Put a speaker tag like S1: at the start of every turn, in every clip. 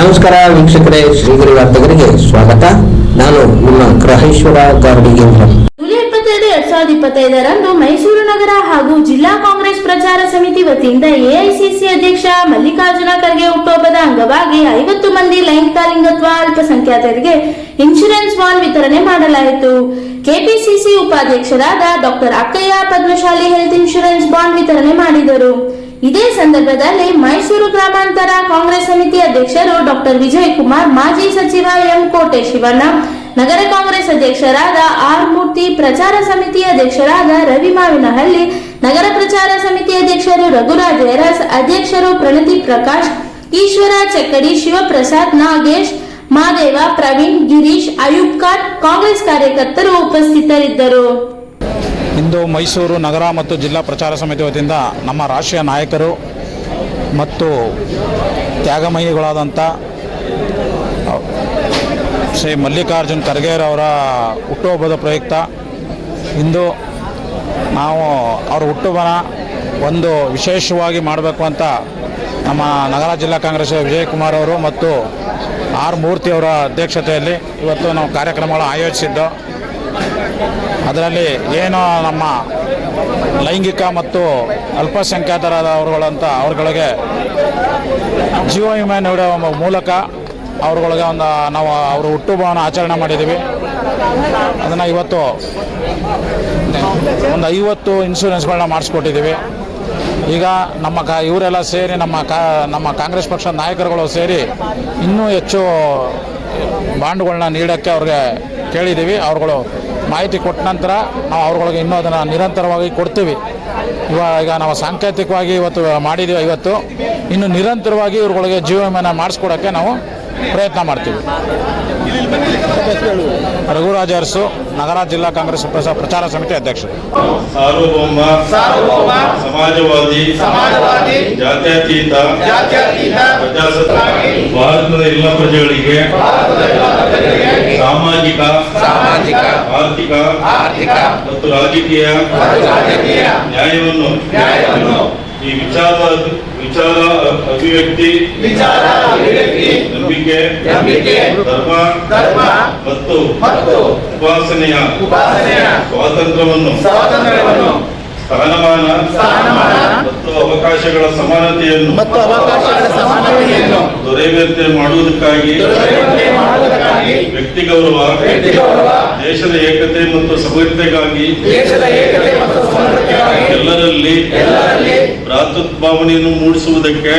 S1: ನಮಸ್ಕಾರ ವೀಕ್ಷಕರೇ, ಶ್ರೀಗಿರಿ ವಾರ್ತೆಗರಿಗೆ ಸ್ವಾಗತ. ನಾನು ನಿಮ್ಮ ಗ್ರಹೇಶ್ವರ ಗಾರ್ಡಿಗೇಂದ್ರ
S2: ಜುಲೈ ಇಪ್ಪತ್ತೆರಡು, ಎರಡ್ ಸಾವಿರದ ಇಪ್ಪತ್ತೈದರಂದು ಮೈಸೂರು ನಗರ ಹಾಗೂ ಜಿಲ್ಲಾ ಕಾಂಗ್ರೆಸ್ ಪ್ರಚಾರ ಸಮಿತಿ ವತಿಯಿಂದ ಎಐಸಿಸಿ ಅಧ್ಯಕ್ಷ ಮಲ್ಲಿಕಾರ್ಜುನ ಖರ್ಗೆ ಹುಟ್ಟುಹಬ್ಬದ ಅಂಗವಾಗಿ ಐವತ್ತು ಮಂದಿ ಲೈಂಗಿಕ ಲಿಂಗತ್ವ ಅಲ್ಪಸಂಖ್ಯಾತರಿಗೆ ಇನ್ಶೂರೆನ್ಸ್ ಬಾಂಡ್ ವಿತರಣೆ ಮಾಡಲಾಯಿತು. ಕೆಪಿಸಿಸಿ ಉಪಾಧ್ಯಕ್ಷರಾದ doctor Akkayya Padmashali health insurance bond ವಿತರಣೆ ಮಾಡಿದರು. ಇದೇ ಸಂದರ್ಭದಲ್ಲಿ ಮೈಸೂರು ಗ್ರಾಮಾಂತರ ಕಾಂಗ್ರೆಸ್ ಸಮಿತಿ ಅಧ್ಯಕ್ಷರು ಡಾಕ್ಟರ್ ವಿಜಯ್ ಕುಮಾರ್ ಮಾಜಿ ಸಚಿವ ಎಂ ಕೋಟೆ ಶಿವಣ್ಣ ನಗರ ಕಾಂಗ್ರೆಸ್ ಅಧ್ಯಕ್ಷರಾದ ಆರ್ ಮೂರ್ತಿ, ಪ್ರಚಾರ ಸಮಿತಿ ಅಧ್ಯಕ್ಷರಾದ ರವಿ ಮಾವಿನಹಳ್ಳಿ, ನಗರ ಪ್ರಚಾರ ಸಮಿತಿ ಅಧ್ಯಕ್ಷರು ರಘುರಾಜ್ ಎರಸ್ ಅಧ್ಯಕ್ಷರು ಪ್ರಣತಿ ಪ್ರಕಾಶ್, ಈಶ್ವರ ಚಕ್ಕಡಿ, ಶಿವಪ್ರಸಾದ್ ನಾಗೇಶ್, ಮಾದೇವ ಪ್ರವೀಣ್, ಗಿರೀಶ್ ಅಯೂಬ್ ಖಾನ್, ಕಾಂಗ್ರೆಸ್ ಕಾರ್ಯಕರ್ತರು ಉಪಸ್ಥಿತರಿದ್ದರು.
S3: ಇಂದು ಮೈಸೂರು ನಗರ ಮತ್ತು ಜಿಲ್ಲಾ ಪ್ರಚಾರ ಸಮಿತಿ ವತಿಯಿಂದ ನಮ್ಮ ರಾಷ್ಟ್ರೀಯ ನಾಯಕರು ಮತ್ತು ತ್ಯಾಗಮಯಿಗಳಾದಂಥ ಶ್ರೀ ಮಲ್ಲಿಕಾರ್ಜುನ್ ಖರ್ಗೆರವರ ಹುಟ್ಟುಹಬ್ಬದ ಪ್ರಯುಕ್ತ ಇಂದು ನಾವು ಅವರ ಹುಟ್ಟುಹಬ್ಬನ ಒಂದು ವಿಶೇಷವಾಗಿ ಮಾಡಬೇಕು ಅಂತ ನಮ್ಮ ನಗರ ಜಿಲ್ಲಾ ಕಾಂಗ್ರೆಸ್ ವಿಜಯಕುಮಾರ್ ಅವರು ಮತ್ತು ಆರ್ ಮೂರ್ತಿ ಅವರ ಅಧ್ಯಕ್ಷತೆಯಲ್ಲಿ ಇವತ್ತು ನಾವು ಕಾರ್ಯಕ್ರಮಗಳು ಆಯೋಜಿಸಿದ್ದು. ಅದರಲ್ಲಿ ಏನು ನಮ್ಮ ಲೈಂಗಿಕ ಮತ್ತು ಅಲ್ಪಸಂಖ್ಯಾತರಾದ ಅವ್ರಗಳಿಗೆ ಜೀವ ವಿಮೆ ನೀಡುವ ಮೂಲಕ ಅವ್ರುಗಳಿಗೆ ಒಂದು ನಾವು ಅವರು ಹುಟ್ಟುಹಬ್ಬವನ್ನು ಆಚರಣೆ ಮಾಡಿದ್ದೀವಿ. ಅದನ್ನು ಇವತ್ತು ಒಂದು ಐವತ್ತು ಇನ್ಶೂರೆನ್ಸ್ಗಳನ್ನ ಮಾಡಿಸ್ಕೊಟ್ಟಿದ್ದೀವಿ. ಈಗ ನಮ್ಮ ಕಾ ಇವರೆಲ್ಲ ಸೇರಿ ನಮ್ಮ ಕಾ ನಮ್ಮ ಕಾಂಗ್ರೆಸ್ ಪಕ್ಷದ ನಾಯಕರುಗಳು ಸೇರಿ ಇನ್ನೂ ಹೆಚ್ಚು ಬಾಂಡ್ಗಳನ್ನ ನೀಡೋಕ್ಕೆ ಅವ್ರಿಗೆ ಕೇಳಿದ್ದೀವಿ. ಅವ್ರುಗಳು ಮಾಹಿತಿ ಕೊಟ್ಟ ನಂತರ ನಾವು ಅವ್ರುಗಳಿಗೆ ಇನ್ನೂ ಅದನ್ನು ನಿರಂತರವಾಗಿ ಕೊಡ್ತೀವಿ. ಇವಾಗ ನಾವು ಸಾಂಕೇತಿಕವಾಗಿ ಇವತ್ತು ಮಾಡಿದ್ದೀವಿ ಇವತ್ತು. ಇನ್ನು ನಿರಂತರವಾಗಿ ಇವ್ರಗಳಿಗೆ ಜೀವ ವಿಮೆನ ಮಾಡಿಸ್ಕೊಡೋಕ್ಕೆ ನಾವು ಪ್ರಯತ್ನ ಮಾಡ್ತೀವಿ. ರಘುರಾಜ್ ಅರಸು ನಗರ ಜಿಲ್ಲಾ ಕಾಂಗ್ರೆಸ್ ಪ್ರಚಾರ ಸಮಿತಿ ಅಧ್ಯಕ್ಷರು.
S4: ಸಾರ್ವಭೌಮ
S5: ಸಾರ್ವಭೌಮ
S4: ಸಮಾಜವಾದಿ
S5: ಸಮಾಜವಾದಿ
S4: ಜಾತ್ಯತೀತ
S5: ಜಾತ್ಯತೀತ
S4: ಪ್ರಜಾಸತ್ತಾಗಿ ಭಾರತದ ಎಲ್ಲ ಪ್ರಜೆಗಳಿಗೆ ಸಾಮಾಜಿಕ
S5: ಸಾಮಾಜಿಕ
S4: ಆರ್ಥಿಕ
S5: ಆರ್ಥಿಕ
S4: ಮತ್ತು ರಾಜಕೀಯ
S5: ಮತ್ತು ರಾಜಕೀಯ
S4: ನ್ಯಾಯವನ್ನು
S5: ನ್ಯಾಯವನ್ನು
S4: ಈ ವಿಚಾರ ವಿಚಾರ ಅಭಿವ್ಯಕ್ತಿ
S5: ವಿಚಾರ ಅಭಿವ್ಯಕ್ತಿ
S4: ನಂಬಿಕೆ
S5: ನಂಬಿಕೆ
S4: ಧರ್ಮ
S5: ಧರ್ಮ
S4: ಮತ್ತು
S5: ಮತ್ತು
S4: ಉಪಾಸನೆಯ
S5: ಉಪಾಸನೆಯ
S4: ಸ್ವಾತಂತ್ರ್ಯವನ್ನು
S5: ಸ್ವಾತಂತ್ರ್ಯವನ್ನು
S4: ಸ್ಥಾನಮಾನ
S5: ಸ್ಥಾನಮಾನ
S4: ಮತ್ತು ಅವಕಾಶಗಳ ಸಮಾನತೆಯನ್ನು
S5: ಮತ್ತು ಅವಕಾಶಗಳ ಸಮಾನತೆಯನ್ನು
S4: ದೊರೆಯುವಂತೆ ಮಾಡುವುದಕ್ಕಾಗಿ
S5: ದೊರೆಯುವಂತೆ
S4: ವ್ಯಕ್ತಿ ಗೌರವ
S5: ವ್ಯಕ್ತಿ ಗೌರವ
S4: ದೇಶದ ಏಕತೆ ಮತ್ತು ಸಮಗ್ರತೆಗಾಗಿ
S5: ದೇಶದ ಏಕತೆ ಮತ್ತು ಸಮಗ್ರತೆಗಾಗಿ
S4: ಎಲ್ಲರಲ್ಲಿ
S5: ಎಲ್ಲರಲ್ಲಿ
S4: ಭ್ರಾತೃತ್ವಭಾವನೆಯನ್ನು ಮೂಡಿಸುವುದಕ್ಕೆ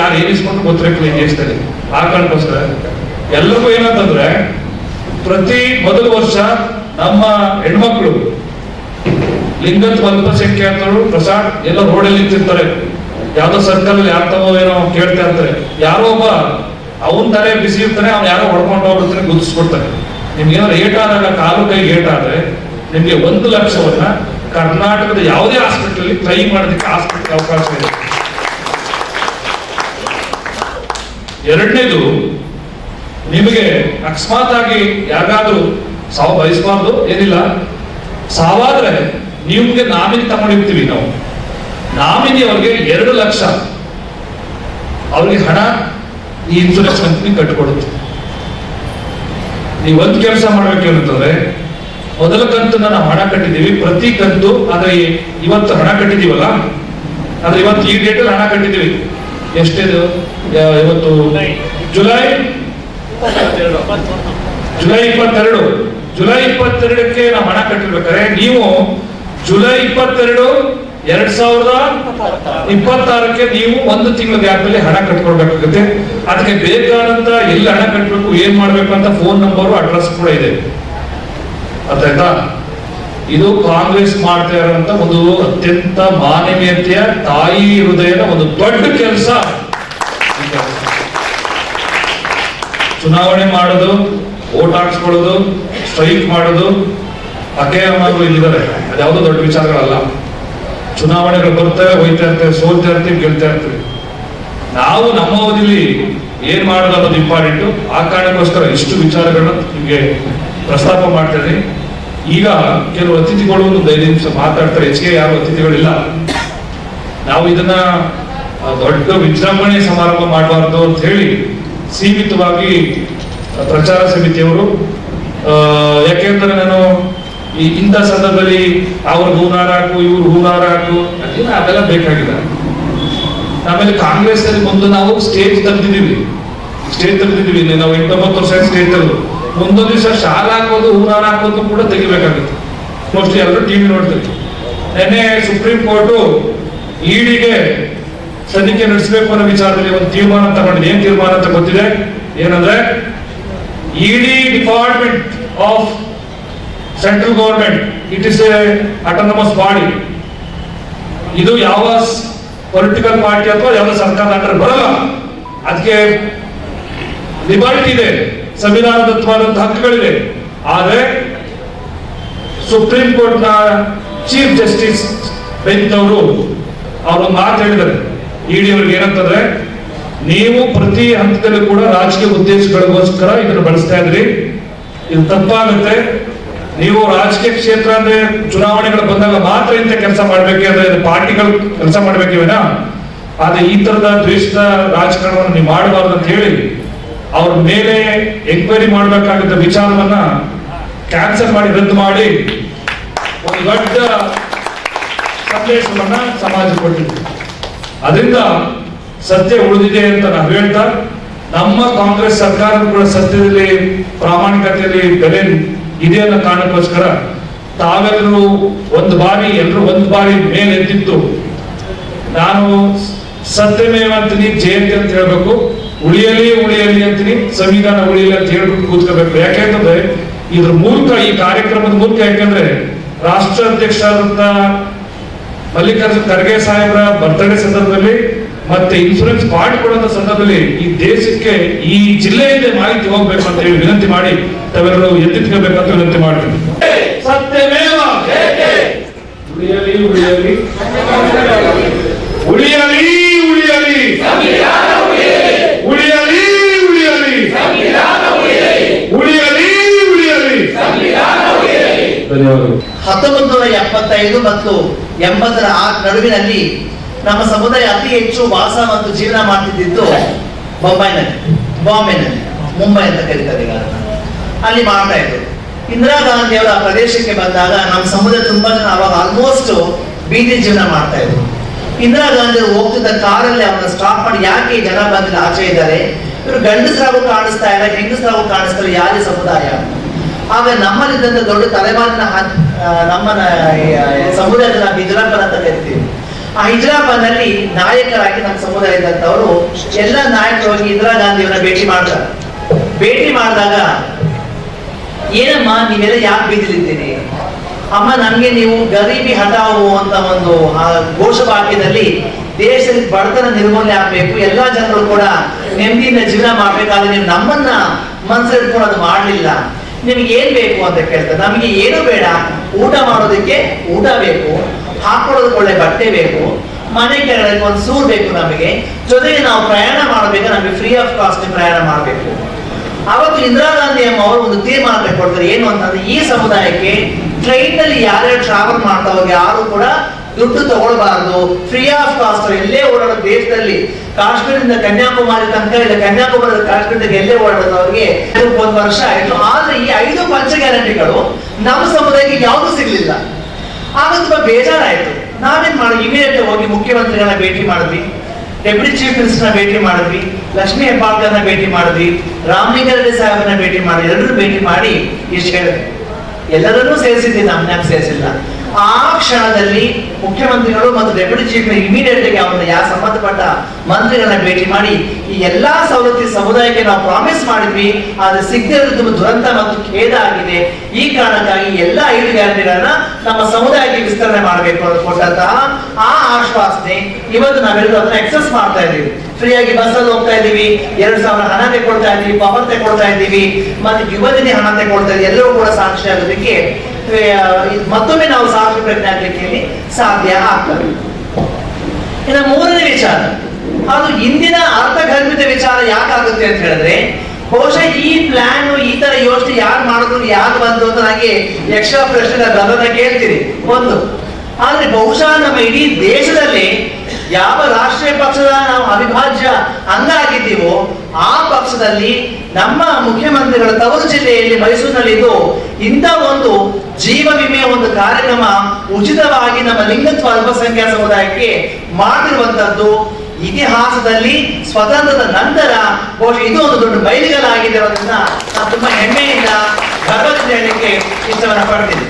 S6: ಯಾರು ಏನಿಸ್ಕೊಂಡು ಗೊತ್ತಿರಕ್ಕಿಲ್ಲ ದೇಶದಲ್ಲಿ ಆ ಕಾರಣಕ್ಕೋಸ್ಕರ. ಎಲ್ಲರಿಗೂ ಏನಂತಂದ್ರೆ ಪ್ರತಿ ಮೊದಲ ವರ್ಷ ನಮ್ಮ ಹೆಣ್ಮಕ್ಳು ಲಿಂಗತ್ವ ಅಲ್ಪಸಂಖ್ಯಾತರು ಪ್ರಸಾದ್ ಎಲ್ಲ ರೋಡಲ್ಲಿ ನಿಂತಿರ್ತಾರೆ. ಯಾವ್ದೋ ಸರ್ಕಲ್ ಅಲ್ಲಿ ಯಾರ್ತವೋ ಏನೋ ಕೇಳ್ತಾ ಇರ್ತಾರೆ. ಯಾರೋ ಒಬ್ಬ ಅವನ್ ತರ ಬಿಸಿ ಇರ್ತಾನೆ, ಅವ್ನು ಯಾರೋ ಹೊಡ್ಕೊಂಡು ಹೋಗ್ಬಿಡ್ತಾನೆ ಗುದಿಸ್ಬಿಡ್ತಾನೆ ನಿಮ್ಗೆ ಏನಾದ್ರು ಏಟ್ ಆದಾಗ ಕಾಲು ಕೈ ಏಟ್ ಆದ್ರೆ, ನಿಮ್ಗೆ ಒಂದು ಲಕ್ಷವನ್ನ ಕರ್ನಾಟಕದ ಯಾವುದೇ ಹಾಸ್ಪಿಟಲ್ ಟ್ರೈ ಮಾಡೋದಕ್ಕೆ ಹಾಸ್ಪಿಟಲ್ ಅವಕಾಶ ಇದೆ. ಎರಡನೇದು, ನಿಮಗೆ ಅಕಸ್ಮಾತ್ ಆಗಿ ಯಾರಿಗಾದ್ರೂ ಸಾವು ಬಯಸಬಾರ್ದು, ಏನಿಲ್ಲ. ಸಾವಾದ್ರೆ ನಿಮ್ಗೆ ನಾಮಿನಿ ತಗೊಂಡಿರ್ತೀವಿ ನಾವು. ನಾಮಿನಿ ಅವ್ರಿಗೆ ಎರಡು ಲಕ್ಷ. ಅವ್ರಿಗೆ ಹಣ ಈ ಇನ್ಸೂರೆನ್ಸ್ ಕಂಪ್ನಿ ಕಟ್ಕೊಡುತ್ತೆ ನೀವು ಒಂದು ಕೆಲಸ ಮಾಡ್ಬೇಕು ಅಂತಂದ್ರೆ ಮೊದಲ ಕಂತು ನಾನು ಹಣ ಕಟ್ಟಿದ್ದೀವಿ, ಪ್ರತಿ ಕಂತು, ಆದ್ರೆ ಇವತ್ತು ಹಣ ಕಟ್ಟಿದೀವಲ್ಲ ಆದ್ರೆ ಇವತ್ತು ಈ ಡೇಟಲ್ಲಿ ಹಣ ಕಟ್ಟಿದ್ದೀವಿ. ಎಷ್ಟಿದು? ಇವತ್ತು ಜುಲೈ ಜುಲೈ ಇಪ್ಪತ್ತೆರಡು. ಜುಲೈ ಇಪ್ಪತ್ತೆರಡಕ್ಕೆ ನಾವು ಹಣ ಕಟ್ಟಿರ್ಬೇಕಾದ್ರೆ, ನೀವು ಜುಲೈ ಇಪ್ಪತ್ತೆರಡು ಎರಡ್ ಸಾವಿರದ ಇಪ್ಪತ್ತಾರಕ್ಕೆ ನೀವು ಒಂದು ತಿಂಗಳ ಗ್ಯಾಪ್ ಅಲ್ಲಿ ಹಣ ಕಟ್ಕೊಳ್ಬೇಕಾಗುತ್ತೆ. ಅದಕ್ಕೆ ಬೇಕಾದಂತ ಎಲ್ಲಿ ಹಣ ಕಟ್ಟಬೇಕು ಏನ್ ಮಾಡ್ಬೇಕು ಅಂತ ಫೋನ್ ನಂಬರು ಅಡ್ರೆಸ್ ಕೂಡ ಇದೆ. ಅರ್ಥಾಯ್ತಾ? ಇದು ಕಾಂಗ್ರೆಸ್ ಮಾಡ್ತಾ ಇರುವಂತ ಒಂದು ಅತ್ಯಂತ ಮಾನವೀಯತೆಯ ತಾಯಿ ಹೃದಯದ ಒಂದು ದೊಡ್ಡ ಕೆಲಸ. ಚುನಾವಣೆ ಮಾಡೋದು ಓಟ್ ಹಾಕ್ಸ್ಕೊಳ್ಳೋದು ಸ್ಟ್ರೈಕ್ ಮಾಡೋದು ಅಕ್ಕಯ್ಯಮ್ಮರು ಇಲ್ಲಿದ್ದಾರೆ. ಅದ್ಯಾವುದೋ ದೊಡ್ಡ ವಿಚಾರಗಳಲ್ಲ. ಚುನಾವಣೆಗಳು ಬರ್ತವೆ ಹೋಯ್ತಾ ಇರ್ತೇವೆ, ಸೋಲ್ತಾ ಇರ್ತೀವಿ, ಗೆಲ್ತಾ ಇರ್ತೀವಿ. ನಾವು ನಮ್ಮ ಅವಧಿಲಿ ಏನ್ ಮಾಡೋದು ಅನ್ನೋದು ಇಂಪಾರ್ಟೆಂಟ್. ಆ ಕಾರಣಕ್ಕೋಸ್ಕರ ಇಷ್ಟು ವಿಚಾರಗಳನ್ನ ನಿಮಗೆ ಪ್ರಸ್ತಾಪ ಮಾಡ್ತಾ ಇದ್ದೀನಿ. ಈಗ ಕೆಲವು ಅತಿಥಿಗಳು ಒಂದು ಐದು ಮಾತಾಡ್ತಾರೆ. ಹೆಚ್ಚಿಗೆ ಯಾರು ಅತಿಥಿಗಳಿಲ್ಲ. ನಾವು ಇದನ್ನ ದೊಡ್ಡ ವಿಜೃಂಭಣೆ ಸಮಾರಂಭ ಮಾಡಬಾರ್ದು ಅಂತ ಹೇಳಿ ಸೀಮಿತವಾಗಿ ಪ್ರಚಾರ ಸಮಿತಿಯವರು ಯಾಕೆಂದ್ರೆ ನಾನು ಈ ಇಂಥ ಸಂದರ್ಭದಲ್ಲಿ ಅವ್ರ ಹೂನಾರ ಹಾಕು ಇವ್ರ ಹೂನಾರ ಹಾಕು ಅದೆಲ್ಲ ಬೇಕಾಗಿಲ್ಲ ಆಮೇಲೆ ಕಾಂಗ್ರೆಸ್ ಅಲ್ಲಿ ಮುಂದೆ ನಾವು ಸ್ಟೇಜ್ ತಂದಿದ್ದೀವಿ ಸ್ಟೇಜ್ ತಂದಿದ್ದೀವಿ ನಾವು ಎಂಟೊಂಬತ್ತು ವರ್ಷ ಸ್ಟೇಜ್ ತಂದು ಒಂದೊಂದು ದಿವಸ ಶಾಲಾ ಹಾಕೋದು, ಹೂನಾರ ಹಾಕೋದು ಕೂಡ ತೆಗಿಬೇಕಾಗುತ್ತೆ. ಮೋಸ್ಟ್ಲಿ ಎಲ್ಲರೂ ಟಿವಿ ನೋಡ್ತೀವಿ ನಿನ್ನೆ ಸುಪ್ರೀಂ ಕೋರ್ಟು ಇಡಿಗೆ ಸದ್ಯಕ್ಕೆ ನಡೆಸಬೇಕು ಅನ್ನೋ ವಿಚಾರದಲ್ಲಿ ಒಂದು ತೀರ್ಮಾನ ತಗೊಂಡಿದೆ. ಏನ್ ತೀರ್ಮಾನ ಅಂತ ಗೊತ್ತಿದೆ? ಏನಂದ್ರೆ ED department of central government it is a autonomous body ಇದು ಯಾವ ಪೊಲಿಟಿಕಲ್ ಪಾರ್ಟಿ ಅಥವಾ ಯಾವ ಸರ್ಕಾರ ಬರಲ್ಲ. ಅದಕ್ಕೆ ಲಿಬರ್ಟಿ ಇದೆ ಸಂವಿಧಾನದತ್ವಾದಂತಹ ಹಕ್ಕುಗಳಿದೆ ಆದರೆ ಸುಪ್ರೀಂ ಕೋರ್ಟ್ನ ಚೀಫ್ ಜಸ್ಟಿಸ್ ಬೆಂಚ್ ಅವರು ಅವರು ಮಾತು ಹೇಳಿದ್ದಾರೆ. ಇಡಿ ಅವ್ರಿಗೆ ಏನಂತಂದ್ರೆ, ನೀವು ಪ್ರತಿ ಹಂತದಲ್ಲೂ ಕೂಡ ರಾಜಕೀಯ ಉದ್ದೇಶಗಳಿಗೋಸ್ಕರ ಇದನ್ನು ಬಳಸ್ತಾ ಇದ್ರಿ. ಇದು ತಪ್ಪಾಗುತ್ತೆ. ನೀವು ರಾಜಕೀಯ ಕ್ಷೇತ್ರ ಅಂದ್ರೆ ಚುನಾವಣೆಗಳು ಬಂದಾಗ ಮಾತ್ರ ಇಂಥ ಕೆಲಸ ಮಾಡ್ಬೇಕು, ಅಂದ್ರೆ ಪಾರ್ಟಿಗಳು ಕೆಲಸ ಮಾಡ್ಬೇಕಿವೇನಾ ಆದ್ರೆ ಈ ತರದ ದ್ವೇಷದ ರಾಜಕಾರಣವನ್ನು ನೀವು ಮಾಡಬಾರ್ದು ಅಂತ ಹೇಳಿ ಅವ್ರ ಮೇಲೆ ಎಂಕ್ವೈರಿ ಮಾಡಬೇಕಾಗಿದ್ದ ವಿಚಾರವನ್ನ ಕ್ಯಾನ್ಸಲ್ ಮಾಡಿ, ರದ್ದು ಮಾಡಿ ಒಂದು ದೊಡ್ಡ ಸಂದೇಶವನ್ನ ಸಮಾಜ ಕೊಟ್ಟಿದೆ ಅದರಿಂದ ಸತ್ಯ ಉಳಿದಿದೆ ಅಂತ ನಾವು ಹೇಳ್ತಾ, ನಮ್ಮ ಕಾಂಗ್ರೆಸ್ ಸರ್ಕಾರ ಕೂಡ ಸತ್ಯದಲ್ಲಿ ಪ್ರಾಮಾಣಿಕತೆಯಲ್ಲಿ ಬೆಲೆ ಇದೆ ಅನ್ನೋ ಕಾರಣಕ್ಕೋಸ್ಕರ ತಾವೆಲ್ಲರೂ ಒಂದು ಬಾರಿ, ಎಲ್ಲರೂ ಒಂದು ಬಾರಿ ಮೇಲೆ ಎದ್ದಿತ್ತು. ನಾನು ಸತ್ಯಮೇವ ಅಂತೀನಿ, ಜಯಂತಿ ಅಂತ ಹೇಳ್ಬೇಕು. ಉಳಿಯಲಿ ಉಳಿಯಲಿ ಅಂತೀನಿ, ಸಂವಿಧಾನ ಉಳಿಯಲಿ ಅಂತ ಹೇಳ್ಬಿಟ್ಟು ಕೂತ್ಕೋಬೇಕು. ಯಾಕೆಂತಂದ್ರೆ ಇದ್ರ ಮೂಲಕ, ಈ ಕಾರ್ಯಕ್ರಮದ ಮೂಲಕ ಯಾಕಂದ್ರೆ, ರಾಷ್ಟ್ರ ಅಧ್ಯಕ್ಷರಾದಂತ ಮಲ್ಲಿಕಾರ್ಜುನ್ ಖರ್ಗೆ ಸಾಹೇಬರ ಬರ್ತಡೇ ಸಂದರ್ಭದಲ್ಲಿ ಮತ್ತೆ ಇನ್ಶೂರೆನ್ಸ್ ಕಾರ್ಡ್ ಕೊಡುವಂತ ಸಂದರ್ಭದಲ್ಲಿ ಈ ದೇಶಕ್ಕೆ ಈ ಜಿಲ್ಲೆಯಿಂದ ಮಾಹಿತಿ ಹೋಗ್ಬೇಕು ಅಂತ ಹೇಳಿ ವಿನಂತಿ ಮಾಡಿ ತಾವೆಲ್ಲರೂ ಎತ್ತಿಟ್ಕೋಬೇಕಂತ ವಿನಂತಿ ಮಾಡ್ತೀನಿ ಸತ್ಯಮೇವ ಉಳಿಯಲಿ ಉಳಿಯಲಿ. ಉಳಿಯಲಿ ಉಳಿಯಲಿ. ಉಳಿಯಲಿ. ಉಳಿಯಲಿ ಉಳಿಯಲಿ. ಉಳಿಯಲಿ. ಧನ್ಯವಾದಗಳು.
S7: ಹತ್ತೊಂಬತ್ತು ನೂರ ಎಪ್ಪತ್ತೈದು ಮತ್ತು ಎಂಬತ್ತರ ಆ ನಡುವಿನಲ್ಲಿ ನಮ್ಮ ಸಮುದಾಯ ಅತಿ ಹೆಚ್ಚು ವಾಸ ಮತ್ತು ಜೀವನ ಮಾಡ್ತಿದ್ದು ಬೊಂಬೈನಲ್ಲಿ ಬಾಂಬೆನಲ್ಲಿ ಮುಂಬೈ ಅಂತ ಕರೀತಾರೆ ಈಗ. ಅಲ್ಲಿ ಮಾಡ್ತಾ ಇದ್ರು. ಇಂದಿರಾ ಗಾಂಧಿಯವರ ಪ್ರದೇಶಕ್ಕೆ ಬಂದಾಗ ನಮ್ಮ ಸಮುದಾಯ ತುಂಬಾ ಜನ ಅವಾಗ ಆಲ್ಮೋಸ್ಟ್ ಬೀದಿ ಜೀವನ ಮಾಡ್ತಾ ಇದ್ರು. ಇಂದಿರಾ ಗಾಂಧಿ ಹೋಗ್ತಿದ್ದ ಕಾರಲ್ಲಿ ಅವ್ರನ್ನ ಸ್ಟಾಪ್ ಮಾಡಿ ಯಾಕೆ ಜನ ಬಂದಿಲ್ಲ? ಆಚೆ ಇದ್ದಾರೆ. ಇವರು ಗಂಡಸರಾಗೂ ಕಾಣಿಸ್ತಾ ಇಲ್ಲ ಹೆಂಗಸರಾಗೂ ಕಾಣಿಸ್ತಾ ಇಲ್ಲ ಯಾರೇ ಸಮುದಾಯ? ಆಗ ನಮ್ಮಲ್ಲಿದ್ದಂತ ದೊಡ್ಡ ತಲೆಮಾರಿನ ಆ, ಸಮುದಾಯದ ಹಿಜ್ರಾಪನ್ ಅಂತ ಕರಿತೀವಿ. ಆ ಹಿಜ್ರಾಪನ್ನಲ್ಲಿ ನಾಯಕರಾಗಿ ನಮ್ಮ ಸಮುದಾಯ ಇದ್ದಂಥವ್ರು ಎಲ್ಲ ನಾಯಕರು ಇಂದಿರಾ ಗಾಂಧಿಯವರ ಭೇಟಿ ಮಾಡ್ತಾರೆ. ಭೇಟಿ ಮಾಡಿದಾಗ ಏನಮ್ಮ, ನೀವೆಲ್ಲ ಯಾಕೆ ಬೀದಿಲಿದ್ದೀರಿ? ಅಮ್ಮ ನಮ್ಗೆ ನೀವು ಗರೀಬಿ ಹಟಾವು ಅಂತ ಒಂದು ಘೋಷ ವಾಕ್ಯದಲ್ಲಿ ದೇಶದಲ್ಲಿ ಬಡತನ ನಿರ್ಮೂಲನೆ ಆಗ್ಬೇಕು, ಎಲ್ಲಾ ಜನರು ಕೂಡ ನೆಮ್ಮದಿಯಿಂದ ಜೀವನ ಮಾಡ್ಬೇಕಾದ್ರೆ ನೀವು ನಮ್ಮನ್ನ ಮನ್ಸಲ್ಲಿಟ್ಕೊಂಡು ಅದು ಮಾಡಲಿಲ್ಲ. ನಿಮ್ಗೆ ಏನ್ ಬೇಕು ಅಂತ ಕೇಳ್ತಾರೆ ನಮಗೆ ಏನು ಬೇಡ, ಊಟ ಮಾಡೋದಕ್ಕೆ ಊಟ ಬೇಕು, ಹಾಕೊಳ್ಳೋದಕ್ಕೆ ಒಳ್ಳೆ ಬಟ್ಟೆ ಬೇಕು, ಮನೆ ಕೆಳಗೆ ಒಂದು ಸೂರ್ ಬೇಕು ನಮಗೆ, ಜೊತೆಗೆ ನಾವು ಪ್ರಯಾಣ ಮಾಡಬೇಕು ನಮಗೆ ಫ್ರೀ ಆಫ್ ಕಾಸ್ಟ್ ಪ್ರಯಾಣ ಮಾಡಬೇಕು. ಅವತ್ತು ಇಂದಿರಾ ಗಾಂಧಿ ಅಮ್ಮ ಅವರು ಒಂದು ತೀರ್ಮಾನ ಕೈಕೊಡ್ತಾರೆ ಏನು ಅಂತಂದ್ರೆ, ಈ ಸಮುದಾಯಕ್ಕೆ ಟ್ರೈನ್ನಲ್ಲಿ ಯಾರ್ಯಾರು ಟ್ರಾವೆಲ್ ಮಾಡ್ತಾ ಹೋಗಿ, ಯಾರು ಕೂಡ ದುಡ್ಡು ತಗೊಳ್ಬಾರ್ದು. ಫ್ರೀ ಆಫ್ ಕಾಸ್ಟ್ ಎಲ್ಲೇ ಓಡಾಡೋ ದೇಶದಲ್ಲಿ ಕಾಶ್ಮೀರದಿಂದ ಕನ್ಯಾಕುಮಾರಿ ತನಕ ಇಲ್ಲ, ಕನ್ಯಾಕುಮಾರಿ ಕಾಶ್ಮೀರದಾಗ ಎಲ್ಲೇ ಓಡಾಡೋದವ್ರಿಗೆ ಒಂದು ವರ್ಷ ಆಯ್ತು. ಆದ್ರೆ ಈ ಐದು ಪಂಚ ಗ್ಯಾರಂಟಿಗಳು ನಮ್ಮ ಸಮುದಾಯಕ್ಕೆ ಯಾವುದು ಸಿಗ್ಲಿಲ್ಲ. ಆಗ ತುಂಬಾ ಬೇಜಾರಾಯ್ತು. ನಾವೇನ್ ಮಾಡಿ ಇಮಿಡಿಯೇಟ್ ಹೋಗಿ ಮುಖ್ಯಮಂತ್ರಿಗಳನ್ನ ಭೇಟಿ ಮಾಡಿದ್ವಿ. ಡೆಪ್ಯೂಟಿ ಚೀಫ್ ಮಿನಿಸ್ಟರ್ನ ಭೇಟಿ ಮಾಡಿದ್ವಿ, ಲಕ್ಷ್ಮೀ ಹೆಬ್ಬಾಳ್ಕರ್ನ ಭೇಟಿ ಮಾಡಿದ್ವಿ ರಾಮಲಿಂಗಾರೆಡ್ಡಿ ಸಾಹೇಬನ ಭೇಟಿ ಮಾಡಿ ಎಲ್ಲರೂ ಭೇಟಿ ಮಾಡಿ ಇಷ್ಟು ಹೇಳಿದೆ ಎಲ್ಲರನ್ನೂ ಸೇರಿಸಿದ್ದೀನಿ ನಮ್ಮನ್ಯಾಗ ಸೇರಿಸಿಲ್ಲ. ಆ ಕ್ಷಣದಲ್ಲಿ ಮುಖ್ಯಮಂತ್ರಿಗಳು ಮತ್ತು ಡೆಪ್ಯೂಟಿ ಚೀಫ್ ಇಮಿಡಿಯೇಟ್ ಆಗಿ ಅವ್ರನ್ನ ಯಾವ ಸಂಬಂಧಪಟ್ಟ ಮಂತ್ರಿಗಳನ್ನ ಭೇಟಿ ಮಾಡಿ, ಈ ಎಲ್ಲಾ ಸವಲತ್ತು ಸಮುದಾಯಕ್ಕೆ ನಾವು ಪ್ರಾಮಿಸ್ ಮಾಡಿದ್ವಿ, ಆದ್ರೆ ಸಿಗದಿರೋದು ದುರಂತ ಮತ್ತು ಖೇದ ಆಗಿದೆ. ಈ ಕಾರಣಕ್ಕಾಗಿ ಎಲ್ಲ ಐದು ಗ್ಯಾರಂಟಿಗಳನ್ನ ನಮ್ಮ ಸಮುದಾಯಕ್ಕೆ ವಿಸ್ತರಣೆ ಮಾಡಬೇಕು ಅಂತ ಕೊಟ್ಟಂತಹ ಆ ಆಶ್ವಾಸನೆ ಇವತ್ತು ನಾವೆಲ್ಲರೂ ಅದನ್ನ ಎಕ್ಸಸ್ ಮಾಡ್ತಾ ಇದ್ದೀವಿ. ಫ್ರೀಯಾಗಿ ಬಸ್ಸಲ್ಲಿ ಹೋಗ್ತಾ ಇದೀವಿ ಎರಡು ಸಾವಿರ ಹಣ ತೆಗೊಳ್ತಾ ಇದೀವಿ ಪವರ್ ತೆಕೊಳ್ತಾ ಇದ್ದೀವಿ, ಮತ್ತೆ ಯುವಜನೆ ಹಣ ತೆಕೊಳ್ತಾ ಇದೀವಿ ಎಲ್ಲರೂ ಕೂಡ ಸಾಕ್ಷಿ ಆಗೋದಕ್ಕೆ ಮತ್ತೊಮ್ಮೆ ನಾವು ಸಾಕ್ಷಿ ಪ್ರಜ್ಞೆ ಆಗ್ಲಿಕ್ಕೆ ಸಾಧ್ಯ ಆಗ್ತದೆ. ಇನ್ನು ಮೂರನೇ ವಿಚಾರ, ಅದು ಇಂದಿನ ಅರ್ಥಗರ್ಭಿತ ವಿಚಾರ ಯಾಕಾಗುತ್ತೆ ಅಂತ ಹೇಳಿದ್ರೆ, ಬಹುಶಃ ಈ ಪ್ಲಾನ್ ಈ ತರ ಯೋಚನೆ ಯಾರು ಮಾಡಿದ್ರು, ಯಾರು ಬಂತು ಅಂತ ನನಗೆ ಯಕ್ಷ ಪ್ರಶ್ನೆ ಗಮನ ಕೇಳ್ತೀರಿ. ಒಂದು ಆದ್ರೆ ಬಹುಶಃ ನಮ್ಮ ಇಡೀ ದೇಶದಲ್ಲಿ ಯಾವ ರಾಷ್ಟ್ರೀಯ ಪಕ್ಷದ ನಾವು ಅವಿಭಾಜ್ಯ ಅಂಗ ಆಗಿದ್ದೀವೋ ಆ ಪಕ್ಷದಲ್ಲಿ ನಮ್ಮ ಮುಖ್ಯಮಂತ್ರಿಗಳ ತವರು ಜಿಲ್ಲೆಯಲ್ಲಿ ಮೈಸೂರಿನಲ್ಲಿದ್ದು ಇಂಥ ಒಂದು ಜೀವ ವಿಮೆಯ ಒಂದು ಕಾರ್ಯಕ್ರಮ ಉಚಿತವಾಗಿ ನಮ್ಮ ಲಿಂಗತ್ವ ಅಲ್ಪಸಂಖ್ಯಾತ ಸಮುದಾಯಕ್ಕೆ ಮಾಡಿರುವಂತದ್ದು ಇತಿಹಾಸದಲ್ಲಿ ಸ್ವತಂತ್ರದ ನಂತರ ಬಹುಶಃ ಇದು ಒಂದು ದೊಡ್ಡ ಬಯಲಿಗಲಾಗಿದೆ ಅನ್ನೋದನ್ನ ನಾನು ತುಂಬಾ ಹೆಮ್ಮೆಯಿಂದ ಹೇಳಲಿಕ್ಕೆ ಇಷ್ಟವನ್ನ ಪಡೆದಿದೆ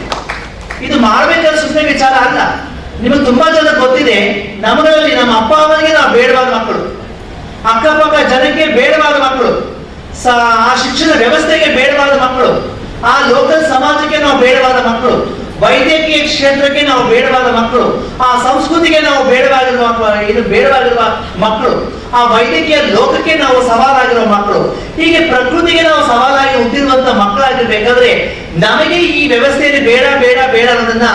S7: ಇದು ಮಾಡಬೇಕಾದ ಸುಮ್ಮನೆ ವಿಚಾರ ಅಲ್ಲ. ನಿಮಗೆ ತುಂಬಾ ಜನ ಗೊತ್ತಿದೆ ನಮ್ಮಗಳಲ್ಲಿ ನಮ್ಮ ಅಪ್ಪ ಅಮ್ಮನಿಗೆ ನಾವು ಬೇಡವಾದ ಮಕ್ಕಳು. ಅಕ್ಕಪಕ್ಕ ಜನಕ್ಕೆ ಬೇಡವಾದ ಮಕ್ಕಳು. ಆ ಶಿಕ್ಷಣ ವ್ಯವಸ್ಥೆಗೆ ಬೇಡವಾದ ಮಕ್ಕಳು. ಆ ಲೋಕಲ್ ಸಮಾಜಕ್ಕೆ ನಾವು ಬೇಡವಾದ ಮಕ್ಕಳು. ವೈದ್ಯಕೀಯ ಕ್ಷೇತ್ರಕ್ಕೆ ನಾವು ಬೇಡವಾದ ಮಕ್ಕಳು. ಆ ಸಂಸ್ಕೃತಿಗೆ ನಾವು ಬೇಡವಾಗಿರುವ, ಇದು ಬೇಡವಾಗಿರುವ ಮಕ್ಕಳು. ಆ ವೈದ್ಯಕೀಯ ಲೋಕಕ್ಕೆ ನಾವು ಸವಾಲಾಗಿರೋ ಮಕ್ಕಳು. ಹೀಗೆ ಪ್ರಕೃತಿಗೆ ನಾವು ಸವಾಲಾಗಿ ಹುಟ್ಟಿರುವಂತ ಮಕ್ಕಳಾಗಿರ್ಬೇಕಾದ್ರೆ ನಮಗೆ ಈ ವ್ಯವಸ್ಥೆಯಲ್ಲಿ ಬೇಡ ಬೇಡ ಬೇಡ ಅನ್ನೋದನ್ನ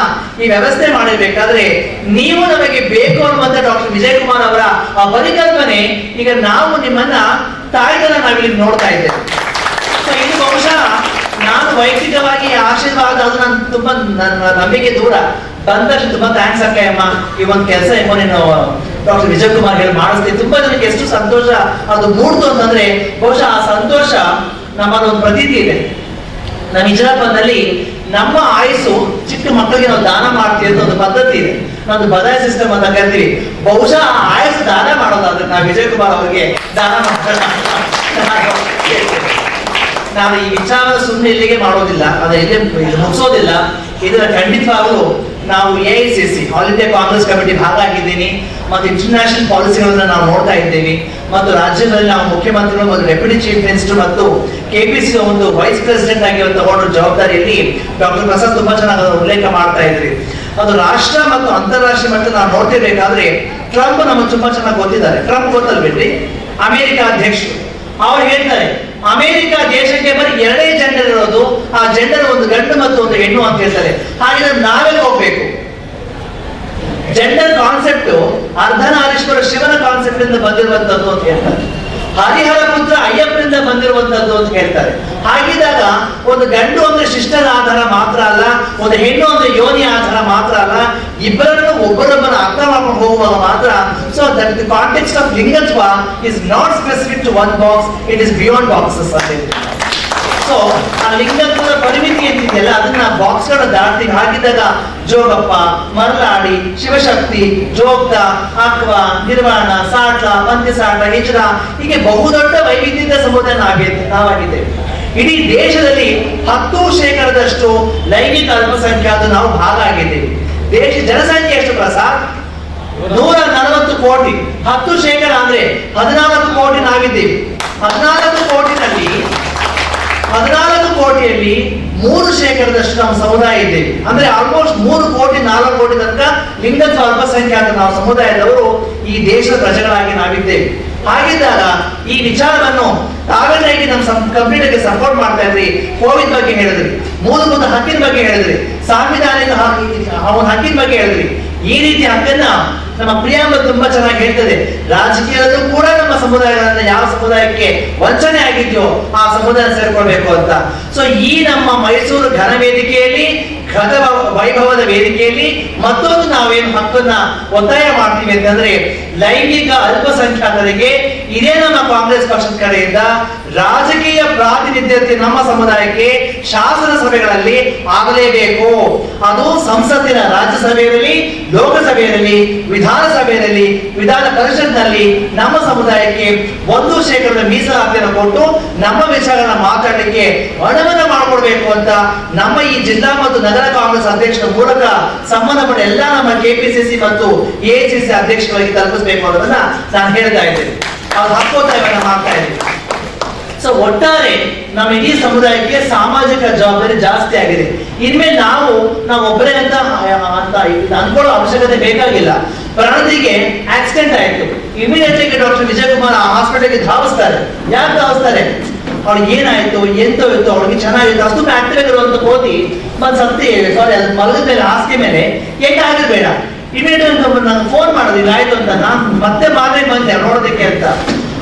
S7: ಈ ವ್ಯವಸ್ಥೆ ಮಾಡಿರ್ಬೇಕಾದ್ರೆ ನೀವು ನಮಗೆ ಬೇಕು ಅನ್ನುವಂತ ಡಾಕ್ಟರ್ ವಿಜಯ್ ಕುಮಾರ್ ಅವರ ಆ ಪರಿಕಲ್ಪನೆ ಈಗ ನಾವು ನಿಮ್ಮನ್ನ ತಾಯ್ದನ್ನ ನಾವಿಲ್ಲಿ ನೋಡ್ತಾ ಇದ್ದೇವೆ. ಸೊ ಇದು ಬಹುಶಃ ನಾನು ವೈಯಕ್ತಿಕವಾಗಿ ಆಶೀರ್ವಾದ ಅದು ನನ್ನ ತುಂಬಾ ನನ್ನ ನಂಬಿಕೆ ದೂರ. ಬಂದಷ್ಟು ತುಂಬಾ ಥ್ಯಾಂಕ್ಸ್ ಅಕ್ಕ ಅಮ್ಮ. ಈ ಒಂದು ಕೆಲಸ ಎಂಬ ನೀನು ಡಾಕ್ಟರ್ ವಿಜಯ್ ಕುಮಾರ್ ಹೇಳಿ ಮಾಡಿಸ್ತೀನಿ. ತುಂಬಾ ಜನಕ್ಕೆ ಎಷ್ಟು ಸಂತೋಷ. ಅದು ಮೂಡ್ತು ಅಂತಂದ್ರೆ ಬಹುಶಃ ಆ ಸಂತೋಷ ನಮ್ಮಲ್ಲಿ ಒಂದು ಪ್ರತೀತಿ ಇದೆ. ನಮ್ಮ ವಿಜಯಪುರದಲ್ಲಿ ನಮ್ಮ ಆಯಸ್ಸು ಚಿಕ್ಕ ಮಕ್ಕಳಿಗೆ ನಾವು ದಾನ ಮಾಡ್ತೀವಿ ಅಂತ ಒಂದು ಪದ್ಧತಿ ಇದೆ. ನಮ್ದು ಬದಾಯ ಸಿಸ್ಟಮ್ ಅಂತ ಕರಿತೀವಿ. ಬಹುಶಃ ಆ ಆಯಸ್ಸು ದಾನ ಮಾಡೋದಾದ್ರೆ ನಾವು ವಿಜಯ್ ಕುಮಾರ್ ಅವರಿಗೆ ದಾನ ಮಾಡ್ತಾರೆ ನಾನು ಈ ವಿಚಾರ ಸುಮ್ಮನೆ ಇಲ್ಲಿಗೆ ಮಾಡೋದಿಲ್ಲ, ಅದು ಇಲ್ಲಿ ಮುಗಿಸೋದಿಲ್ಲ. ಇದರ ಖಂಡಿತವಾಗಲೂ ನಾವು A I C C All India Congress Committee ಭಾಗ ಆಗಿದ್ದೀನಿ ಮತ್ತು ಇಂಟರ್ನ್ಯಾಷನಲ್ ಪಾಲಿಸಿಗಳನ್ನ ನಾವು ನೋಡ್ತಾ ಇದ್ದೀವಿ. ಮತ್ತು ರಾಜ್ಯದಲ್ಲಿ ನಾವು ಮುಖ್ಯಮಂತ್ರಿಗಳು ಮತ್ತು ಡೆಪ್ಯೂಟಿ ಚೀಫ್ ಮಿನಿಸ್ಟರ್ ಮತ್ತು ಸಿ ಒಂದು ವೈಸ್ ಪ್ರೆಸಿಡೆಂಟ್ ಆಗಿ ತಗೊಂಡ ಜವಾಬ್ದಾರಿಯಲ್ಲಿ ಡಾಕ್ಟರ್ ಪ್ರಸಾದ್ ತುಂಬಾ ಚೆನ್ನಾಗಿ ಉಲ್ಲೇಖ ಮಾಡ್ತಾ ಇದ್ರಿ. ಅದು ರಾಷ್ಟ್ರ ಮತ್ತು ಅಂತಾರಾಷ್ಟ್ರೀಯ ಮಟ್ಟ ನಾವು ನೋಡ್ತಿರ್ಬೇಕಾದ್ರೆ ಟ್ರಂಪ್ ನಮಗೆ ತುಂಬಾ ಚೆನ್ನಾಗಿ ಗೊತ್ತಿದ್ದಾರೆ. ಟ್ರಂಪ್ ಗೊತ್ತಲ್ಲ ಬಿಡ್ರಿ ಅಮೆರಿಕ ಅಧ್ಯಕ್ಷರು. ಅವ್ರು ಹೇಳ್ತಾರೆ ಅಮೆರಿಕ ದೇಶಕ್ಕೆ ಬರೀ ಎರಡೇ ಜನರು ಇರೋದು, ಆ ಜನರು ಒಂದು ಗಂಡು ಮತ್ತು ಒಂದು ಹೆಣ್ಣು ಅಂತ ಹೇಳ್ತಾರೆ. ಹಾಗೆ ನಾವೇ ಹೋಗ್ಬೇಕು. ಜೆಂಡರ್ ಕಾನ್ಸೆಪ್ಟ್ ಅರ್ಧನಾರೀಶ್ವರ ಶಿವನ ಕಾನ್ಸೆಪ್ಟ್ ಇಂದ ಬಂದಿರುವಂತದ್ದು ಅಂತ ಹೇಳ್ತಾರೆ. ಹರಿಹರ ಪುತ್ರ ಅಯ್ಯಪ್ಪನಿಂದ ಬಂದಿರುವಂತದ್ದು ಅಂತ ಹೇಳ್ತಾರೆ. ಹಾಗಿದ್ದಾಗ ಒಂದು ಗಂಡು ಅಂದ್ರೆ ಶಿಷ್ಟರ ಆಧಾರ ಮಾತ್ರ ಅಲ್ಲ, ಒಂದು ಹೆಣ್ಣು ಅಂದ್ರೆ ಯೋನಿ ಆಧಾರ ಮಾತ್ರ ಅಲ್ಲ, ಇಬ್ಬರನ್ನು ಒಬ್ಬರೊಬ್ಬರ ಅರ್ಥ ಮಾಡ್ಕೊಂಡು ಹೋಗುವಾಗ ಮಾತ್ರ. So that the context of ಲಿಂಗತ್ವ is not specific to one box it is beyond boxes ಅಂತ ಸೊ ಆ ಲಿಂಗತ್ವದ ಪರಿಮಿತಿ ಎಂತಿದೆಯಲ್ಲ, ಅದನ್ನ ಬಾಕ್ಸ್ಗಳ ದಾಟಿ ಹಾಕಿದಾಗ ಜೋಗಪ್ಪ, ಮರಲಾಡಿ, ಶಿವಶಕ್ತಿ, ಜೋಗ್ದ ಅಕ್ವ ನಿರ್ವಾಣ, ಸಾಟ್ಲ ಪಂಚಸಾಟ ಹಿಜ್ರ ಹೀಗೆ ಬಹುದೊಡ್ಡ ವೈವಿಧ್ಯದ ಸಮುದಾಯ ನಾವೇ- ನಾವಾಗಿದ್ದೇವೆ. ಇಡೀ ದೇಶದಲ್ಲಿ ಹತ್ತು ಶೇಕಡದಷ್ಟು ಲೈಂಗಿಕ ಅಲ್ಪಸಂಖ್ಯಾತ ನಾವು ಭಾಗ ಆಗಿದ್ದೇವೆ. ದೇಶ ಜನಸಂಖ್ಯೆ ಎಷ್ಟು ಪ್ರಸಾದ್? ನೂರ ನಲವತ್ತು ಕೋಟಿ. ಹತ್ತು ಶೇಕಡ ಅಂದ್ರೆ ಹದಿನಾಲ್ಕು ಕೋಟಿ ನಾವಿದ್ದೇವೆ. ಹದಿನಾಲ್ಕು ಕೋಟಿನಲ್ಲಿ ಹದಿನಾಲ್ಕು ಕೋಟಿಯಲ್ಲಿ ಮೂರು ಶೇಕಡದಷ್ಟು ನಮ್ಮ ಸಮುದಾಯ ಇದ್ದೇವೆ ಅಂದ್ರೆ ಆಲ್ಮೋಸ್ಟ್ ಮೂರು ಕೋಟಿ, ನಾಲ್ಕು ಕೋಟಿ ತನಕ ಲಿಂಗತ್ವ ಅಲ್ಪಸಂಖ್ಯಾತ ನಾವು ಸಮುದಾಯದವರು ಈ ದೇಶದ ಪ್ರಜೆಗಳಾಗಿ ನಾವಿದ್ದೇವೆ. ಹಾಗಿದ್ದಾಗ ಈ ವಿಚಾರವನ್ನು ತಾವೇನಾಗಿ ನಮ್ಮ ಕಂಪ್ಯೂಟರ್ಗೆ ಸಪೋರ್ಟ್ ಮಾಡ್ತಾ ಇದ್ರಿ. ಕೋವಿಡ್ ಬಗ್ಗೆ ಹೇಳಿದ್ರಿ. ಮೂಲಭೂತ ಹಕ್ಕಿನ ಬಗ್ಗೆ ಹೇಳಿದ್ರಿ. ಸಾಂವಿಧಾನಿಕ ಅವನ ಹಕ್ಕಿನ ಬಗ್ಗೆ ಹೇಳಿದ್ರಿ. ಈ ರೀತಿ ಹಕ್ಕನ್ನ ನಮ್ಮ ಪ್ರಿಯಾಂಬ ತುಂಬಾ ಚೆನ್ನಾಗಿ ಹೇಳ್ತದೆ, ರಾಜಕೀಯದಲ್ಲೂ ಕೂಡ ನಮ್ಮ ಸಮುದಾಯಗಳನ್ನ ಯಾವ ಸಮುದಾಯಕ್ಕೆ ವಂಚನೆ ಆಗಿದೆಯೋ ಆ ಸಮುದಾಯ ಸೇರ್ಕೊಳ್ಬೇಕು ಅಂತ. ಸೊ ಈ ನಮ್ಮ ಮೈಸೂರು ಘನ ವೇದಿಕೆಯಲ್ಲಿ ಗತ ವೈಭವದ ವೇದಿಕೆಯಲ್ಲಿ ಮತ್ತೊಂದು ನಾವೇನು ಹಕ್ಕನ್ನ ಒತ್ತಾಯ ಮಾಡ್ತೀವಿ ಅಂತಂದ್ರೆ ಲೈಂಗಿಕ ಅಲ್ಪಸಂಖ್ಯಾತರಿಗೆ ಇದೇ ನಮ್ಮ ಕಾಂಗ್ರೆಸ್ ಪಕ್ಷದ ಕಡೆಯಿಂದ ರಾಜಕೀಯ ಪ್ರಾತಿನಿಧ್ಯತೆ ನಮ್ಮ ಸಮುದಾಯಕ್ಕೆ ಶಾಸನ ಸಭೆಗಳಲ್ಲಿ ಆಗಲೇಬೇಕು. ಅದು ಸಂಸತ್ತಿನ ರಾಜ್ಯಸಭೆಯಲ್ಲಿ, ಲೋಕಸಭೆಯಲ್ಲಿ, ವಿಧಾನಸಭೆಯಲ್ಲಿ, ವಿಧಾನ ಪರಿಷತ್ನಲ್ಲಿ ನಮ್ಮ ಸಮುದಾಯಕ್ಕೆ ಒಂದು ಶೇಕಡದ ಮೀಸಲಾತಿಯನ್ನು ಕೊಟ್ಟು ನಮ್ಮ ವಿಷಯಗಳನ್ನ ಮಾತಾಡಲಿಕ್ಕೆ ಅನುಮತಿ ಮಾಡಿಕೊಡ್ಬೇಕು ಅಂತ ನಮ್ಮ ಈ ಜಿಲ್ಲಾ ಮತ್ತು ನಗರ ಕಾಂಗ್ರೆಸ್ ಅಧ್ಯಕ್ಷರ ಮೂಲಕ ಸಂಬಂಧಪಟ್ಟ ಎಲ್ಲ ನಮ್ಮ ಕೆಪಿಸಿಸಿ ಮತ್ತು ಎಐಸಿಸಿ ಅಧ್ಯಕ್ಷರಿಗೆ ತಲುಪಿಸಬೇಕು ಅನ್ನೋದನ್ನ ನಾನು ಹೇಳ್ತಾ ಇದ್ದೇನೆ. ಅವ್ರು ಹಕ್ಕೋತ್ತಾಯವನ್ನ ಮಾಡ್ತಾ ಇದ್ದೀನಿ. ಸೊ ಒಟ್ಟಾರೆ ನಮ್ಮ ಇಡೀ ಸಮುದಾಯಕ್ಕೆ ಸಾಮಾಜಿಕ ಜವಾಬ್ದಾರಿ ಜಾಸ್ತಿ ಆಗಿದೆ. ಇನ್ಮೇಲೆ ನಾವು ನಾವು ಒಬ್ಬರೇ ಅಂತ ಅಂತ ಅನ್ಕೊಳ್ಳೋ ಅವಶ್ಯಕತೆ ಬೇಕಾಗಿಲ್ಲ. ಪ್ರಣತಿಗೆ ಆಕ್ಸಿಡೆಂಟ್ ಆಯ್ತು. ಇಮಿಡಿಯೇಟ್ಲಿ ಡಾಕ್ಟರ್ ವಿಜಯಕುಮಾರ್ ಆ ಹಾಸ್ಪಿಟಲ್ಗೆ ಧಾವಿಸ್ತಾರೆ. ಯಾಕೆ ಧಾವಿಸ್ತಾರೆ? ಅವ್ಳಿಗೆ ಏನಾಯ್ತು ಎಂತ ಇತ್ತು ಅವಳಿಗೆ ಚೆನ್ನಾಗಿತ್ತು, ಅಷ್ಟು ಬ್ಯಾಕ್ಟೀರಿಯಾ ಇರುವಂತ ಕೋತಿ ಮತ್ತೆ ಸತ್ತಿ ಸಾರಿ ಅದು ಮಲಗದ ಮೇಲೆ ಹಾಸಿಗೆ ಮೇಲೆ ಏಕೆ ಆಗಿರ್ಬೇಡ ಇಮಿಡಿಯೇಟ್ ನಾನು ಫೋನ್ ಮಾಡೋದಿಲ್ಲ, ಆಯ್ತು ಅಂತ ನಾನು ಮತ್ತೆ ಅಂತ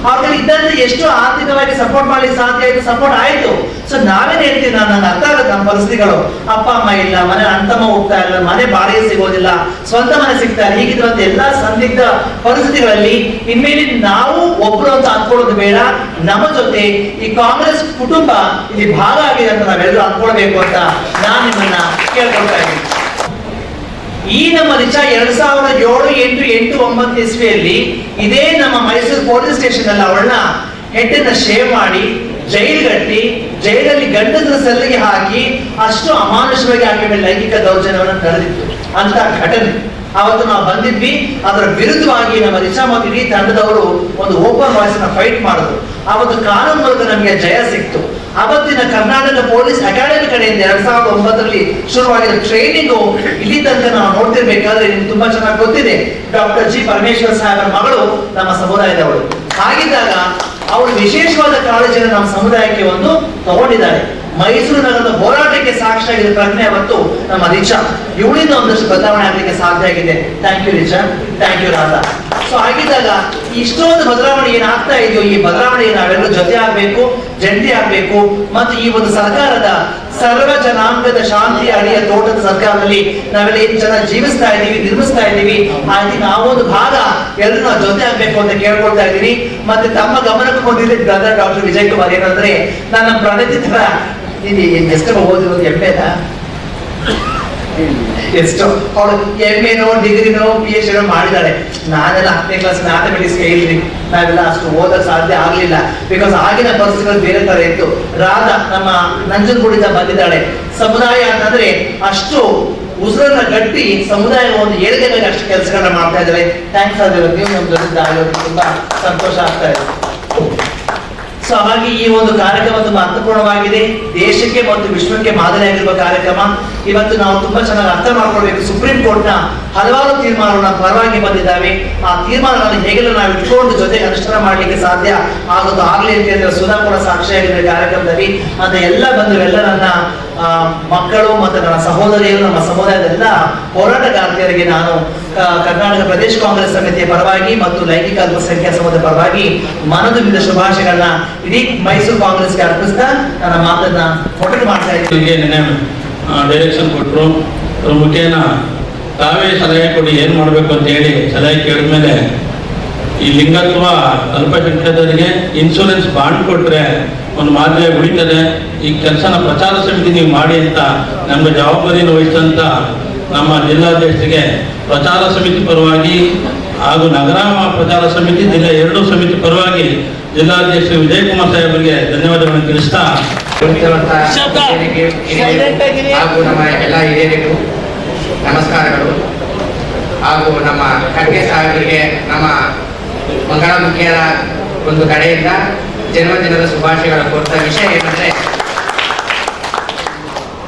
S7: ಅವ್ರಿಗೆ ಇದ್ದಂತೆ ಎಷ್ಟು ಆರ್ಥಿಕವಾಗಿ ಸಪೋರ್ಟ್ ಮಾಡ್ಲಿಕ್ಕೆ ಸಾಧ್ಯ ಆಯ್ತು ಸಪೋರ್ಟ್ ಆಯ್ತು. ಸೊ ನಾವೇನ್ ಹೇಳ್ತೀವಿ? ನಾನು ನಂಗೆ ಅರ್ಥ ಆಗುತ್ತೆ ನಮ್ಮ ಪರಿಸ್ಥಿತಿಗಳು. ಅಪ್ಪ, ಅಮ್ಮ ಇಲ್ಲ, ಮನೆ ಅಂತಮ್ಮ ಹೋಗ್ತಾ ಇಲ್ಲ, ಮನೆ ಬಾಡಿಗೆ ಸಿಗೋದಿಲ್ಲ, ಸ್ವಂತ ಮನೆ ಸಿಗ್ತಾ ಇಲ್ಲ. ಹೀಗಿರುವಂತ ಎಲ್ಲಾ ಸಂದಿಗ್ಧ ಪರಿಸ್ಥಿತಿಗಳಲ್ಲಿ ಇನ್ಮೇಲೆ ನಾವು ಒಬ್ರು ಅಂತ ಅನ್ಕೊಳ್ಳೋದು ಬೇಡ. ನಮ್ಮ ಜೊತೆ ಈ ಕಾಂಗ್ರೆಸ್ ಕುಟುಂಬ ಇಲ್ಲಿ ಭಾಗ ಆಗಿದೆ ಅಂತ ನಾವೆಲ್ಲರೂ ಅನ್ಕೊಳ್ಬೇಕು ಅಂತ ನಾನು ನಿಮ್ಮನ್ನ ಕೇಳ್ಕೊಳ್ತಾ ಇದ್ದೀನಿ. ಈ ನಮ್ಮ ನಿಜ ಎರಡ್ ಸಾವಿರದ ಏಳು ಎಂಟು ಎಂಟು ಒಂಬತ್ತು ಇಸ್ವಿಯಲ್ಲಿ ಇದೇ ನಮ್ಮ ಮೈಸೂರು ಪೊಲೀಸ್ ಸ್ಟೇಷನ್ ಅಲ್ಲಿ ಅವಳನ್ನ ಹೆಡ್ಡನ್ನ ಶೇವ್ ಮಾಡಿ ಜೈಲ್ಗಟ್ಟಿ ಜೈಲಲ್ಲಿ ಗಂಡಸರ ಸಲ್ಲಿಗೆ ಹಾಕಿ ಅಷ್ಟು ಅಮಾನುಷವಾಗಿ ಆಕೆ ಮೇಲೆ ಲೈಂಗಿಕ ದೌರ್ಜನ್ಯವನ್ನು ನಡೆದಿತ್ತು. ಅಂತ ಘಟನೆ. ಅವತ್ತು ನಾವು ಬಂದಿದ್ವಿ, ಅದರ ವಿರುದ್ಧವಾಗಿ ನಮ್ಮ ರಿಚಾ ಮತ್ತು ಇಡೀ ತಂಡದವರು ಒಂದು ಓಪನ್ ವಾಯ್ಸ್ ಫೈಟ್ ಮಾಡಿದ್ರು. ಅವತ್ತು ಕಾನೂನು ಮೂಲಕ ನಮಗೆ ಜಯ ಸಿಕ್ತು. ಅವತ್ತಿನ ಕರ್ನಾಟಕ ಪೊಲೀಸ್ ಅಕಾಡೆಮಿ ಕಡೆಯಿಂದ ಎರಡ್ ಸಾವಿರದ ಒಂಬತ್ತರಲ್ಲಿ ಶುರುವಾಗಿರೋ ಟ್ರೈನಿಂಗು ಇಲ್ಲಿ ತನಕ ನಾವು ನೋಡ್ತಿರ್ಬೇಕಾದ್ರೆ ನಿಮ್ಗೆ ತುಂಬಾ ಚೆನ್ನಾಗಿ ಗೊತ್ತಿದೆ. ಡಾಕ್ಟರ್ ಜಿ ಪರಮೇಶ್ವರ್ ಸಾಹೇಬರ ಮಗಳು ನಮ್ಮ ಸಮುದಾಯದವಳು. ಹಾಗಿದ್ದಾಗ ಅವರು ವಿಶೇಷವಾದ ಕಾಳಜಿಯನ್ನು ನಮ್ಮ ಸಮುದಾಯಕ್ಕೆ ಒಂದು ತಗೊಂಡಿದ್ದಾರೆ ಮೈಸೂರು ನಗರದ ಹೋರಾಟಕ್ಕೆ ಸಾಕ್ಷಿಯಾಗಿದ್ದ ಪ್ರಜ್ಞೆ ಅವತ್ತು ನಮ್ಮ ರಿಚಾ ಇವಳಿಂದ ಒಂದಷ್ಟು ಬದಲಾವಣೆ ಆಗಲಿಕ್ಕೆ ಸಾಧ್ಯ ಆಗಿದೆ. Thank you Richa thank you Radha. So ಹಾಗಿದ್ದಾಗ ಇಷ್ಟೊಂದು ಬದಲಾವಣೆ ಏನಾಗ್ತಾ ಇದೆಯೋ ಈ ಬದಲಾವಣೆಗೆ ನಾವೆಲ್ಲರೂ ಜೊತೆ ಆಗ್ಬೇಕು. ಜಂಟಿ ಆಗ್ಬೇಕು. ಮತ್ತು ಈ ಒಂದು ಸರ್ಕಾರದ ಸರ್ವ ಜನಾಂಗದ ಶಾಂತಿ ಅಡಿಯ ತೋಟದ ಸರ್ಕಾರದಲ್ಲಿ ನಾವೆಲ್ಲ ಏನ್ ಚೆನ್ನಾಗಿ ಜೀವಿಸ್ತಾ ಇದ್ದೀವಿ, ನಿರ್ಮಿಸ್ತಾ ಇದ್ದೀವಿ ಹಾಗೆ ನಾವೊಂದು ಭಾಗ ಎಲ್ಲರೂ ನಾವು ಜೊತೆ ಆಗ್ಬೇಕು ಅಂತ ಕೇಳ್ಕೊಳ್ತಾ ಇದ್ದೀನಿ. ಮತ್ತೆ ತಮ್ಮ ಗಮನಕ್ಕೆ ಬಂದಿದೆ ಬ್ರದರ್ ಡಾಕ್ಟರ್ ವಿಜಯ್ ಕುಮಾರ್. ಏನಂದ್ರೆ ನನ್ನ ಪ್ರಣತಿ ತರ ಇದು ಎಷ್ಟು ಓದಿರೋದು ಎಮ್ಮೆದ ಎಷ್ಟು ಅವಳು ಎಂ ಎನೋ ಡಿಗ್ರಿನೋ ಪಿ ಎಚ್ ಡಿನೋ ಮಾಡಿದಾಳೆ. ನಾನೆಲ್ಲ ಹತ್ತನೇ ಕ್ಲಾಸ್ ಮ್ಯಾಥಮೆಟಿಕ್ಸ್ ಇಲ್ರಿ ನಾವೆಲ್ಲ ಅಷ್ಟು ಓದಕ್ ಸಾಧ್ಯ ಆಗ್ಲಿಲ್ಲ. ಬಿಕಾಸ್ ಆಗಿನ ಪರಿಸ್ಥಿತಿಗಳು ಬೇರೆ ತರ ಇತ್ತು. ರಾಧಾ ನಮ್ಮ ನಂಜನಗೂಡಿಂದ ಬಂದಿದ್ದಾಳೆ. ಸಮುದಾಯ ಅಂತಂದ್ರೆ ಅಷ್ಟು ಉಸಿರನ್ನ ಗಟ್ಟಿ ಸಮುದಾಯ ಒಂದು ಏಳಿಗೆ ಅಷ್ಟು ಕೆಲಸಗಳನ್ನ ಮಾಡ್ತಾ ಇದ್ದಾರೆ ಥ್ಯಾಂಕ್ಸ್ ಆದ್ರೆ ನೀವು ನಮ್ಮ ಜೊತೆ ತುಂಬಾ ಸಂತೋಷ ಆಗ್ತಾ ಇದೆ. ಸೊ ಹಾಗಾಗಿ ಈ ಒಂದು ಕಾರ್ಯಕ್ರಮ ತುಂಬಾ ಅರ್ಥಪೂರ್ಣವಾಗಿದೆ. ದೇಶಕ್ಕೆ ಮತ್ತು ವಿಶ್ವಕ್ಕೆ ಮಾದರಿಯಾಗಿರುವ ಕಾರ್ಯಕ್ರಮ. ಇವತ್ತು ನಾವು ತುಂಬಾ ಚೆನ್ನಾಗಿ ಅರ್ಥ ಮಾಡ್ಕೊಳ್ಬೇಕು. ಸುಪ್ರೀಂ ಕೋರ್ಟ್ನ ಹಲವಾರು ತೀರ್ಮಾನಗಳನ್ನ ಪರವಾಗಿ ಬಂದಿದ್ದಾವೆ. ಆ ತೀರ್ಮಾನಗಳನ್ನು ಹೇಗೆಲ್ಲ ನಾವು ಇಟ್ಕೊಂಡು ಜೊತೆಗೆ ಅನುಷ್ಠಾನ ಮಾಡ್ಲಿಕ್ಕೆ ಸಾಧ್ಯ ಆಗೋದು ಆಗ್ಲಿ ಅಂತ ಹೇಳಿದ್ರೆ ಸುಧಾ ಕೂಡ ಸಾಕ್ಷಿಯಾಗಿರುವ ಕಾರ್ಯಕ್ರಮದಲ್ಲಿ. ಅಂತ ಎಲ್ಲ ಬಂದು ಎಲ್ಲ ನನ್ನ ಆ, ಮಕ್ಕಳು ಮತ್ತು ನನ್ನ ಸಹೋದರಿಯರು ನಮ್ಮ ಸಮುದಾಯದೆಲ್ಲ ಹೋರಾಟಗಾರ್ತಿಯರಿಗೆ ನಾನು ಕರ್ನಾಟಕ ಪ್ರದೇಶ ಕಾಂಗ್ರೆಸ್ ಸಮಿತಿಯ ಪರವಾಗಿ ಮತ್ತು ಲೈಂಗಿಕ ಅಲ್ಪಸಂಖ್ಯಾತ ಸಮುದಾಯದ ಪರವಾಗಿ ಮನದುಂಬಿದ ಶುಭಾಶಯಗಳನ್ನ ಇಡೀ ಮೈಸೂರು ಕಾಂಗ್ರೆಸ್ಗೆ ಅರ್ಪಿಸ್ತಾ ನನ್ನ ಮಾತನ್ನ ಕೊಟ್ಟು ಮಾಡ್ತಾ ಇದ್ದೀನಿ.
S8: ಡೈರೆಕ್ಷನ್ ಕೊಟ್ಟರು ಮುಖೇನ, ತಾವೇ ಸಲಹೆ ಕೊಡಿ, ಏನು ಮಾಡಬೇಕು ಅಂತ ಹೇಳಿ ಸಲಹೆ ಕೇಳಿದ್ಮೇಲೆ ಈ ಲಿಂಗತ್ವ ಅಲ್ಪಸಂಖ್ಯಾತರಿಗೆ ಇನ್ಶೂರೆನ್ಸ್ ಬಾಂಡ್ ಕೊಟ್ಟರೆ ಒಂದು ಮಾದರಿ ಉಳಿತದೆ ಈ ಕೆಲಸನ ಪ್ರಚಾರ ಸಮಿತಿ ನೀವು ಮಾಡಿ ಅಂತ ನಮಗೆ ಜವಾಬ್ದಾರಿಯನ್ನು ವಹಿಸಿದಂತ ನಮ್ಮ ಜಿಲ್ಲಾಧ್ಯಕ್ಷರಿಗೆ ಪ್ರಚಾರ ಸಮಿತಿ ಪರವಾಗಿ ಹಾಗೂ ನಗರ ಪ್ರಚಾರ ಸಮಿತಿ ಜಿಲ್ಲೆ ಎರಡೂ ಸಮಿತಿ ಪರವಾಗಿ ಜಿಲ್ಲಾಧ್ಯಕ್ಷ ವಿಜಯಕುಮಾರ್ ಸಾಹೇಬರಿಗೆ ಧನ್ಯವಾದಗಳನ್ನು ತಿಳಿಸ್ತಾ
S9: ಹಾಗೂ ನಮ್ಮ ಎಲ್ಲ ಹಿರಿಯರಿಗೂ ನಮಸ್ಕಾರಗಳು. ಹಾಗೂ ನಮ್ಮ ಖರ್ಗೆ ಸಾಹೇಬರಿಗೆ ನಮ್ಮ ಮಂಗಳಮುಖಿಯರ ಒಂದು ಕಡೆಯಿಂದ ಜನ್ಮದಿನದ ಶುಭಾಶಯಗಳ ಕೊಟ್ಟ ವಿಷಯ ಏನಂದ್ರೆ,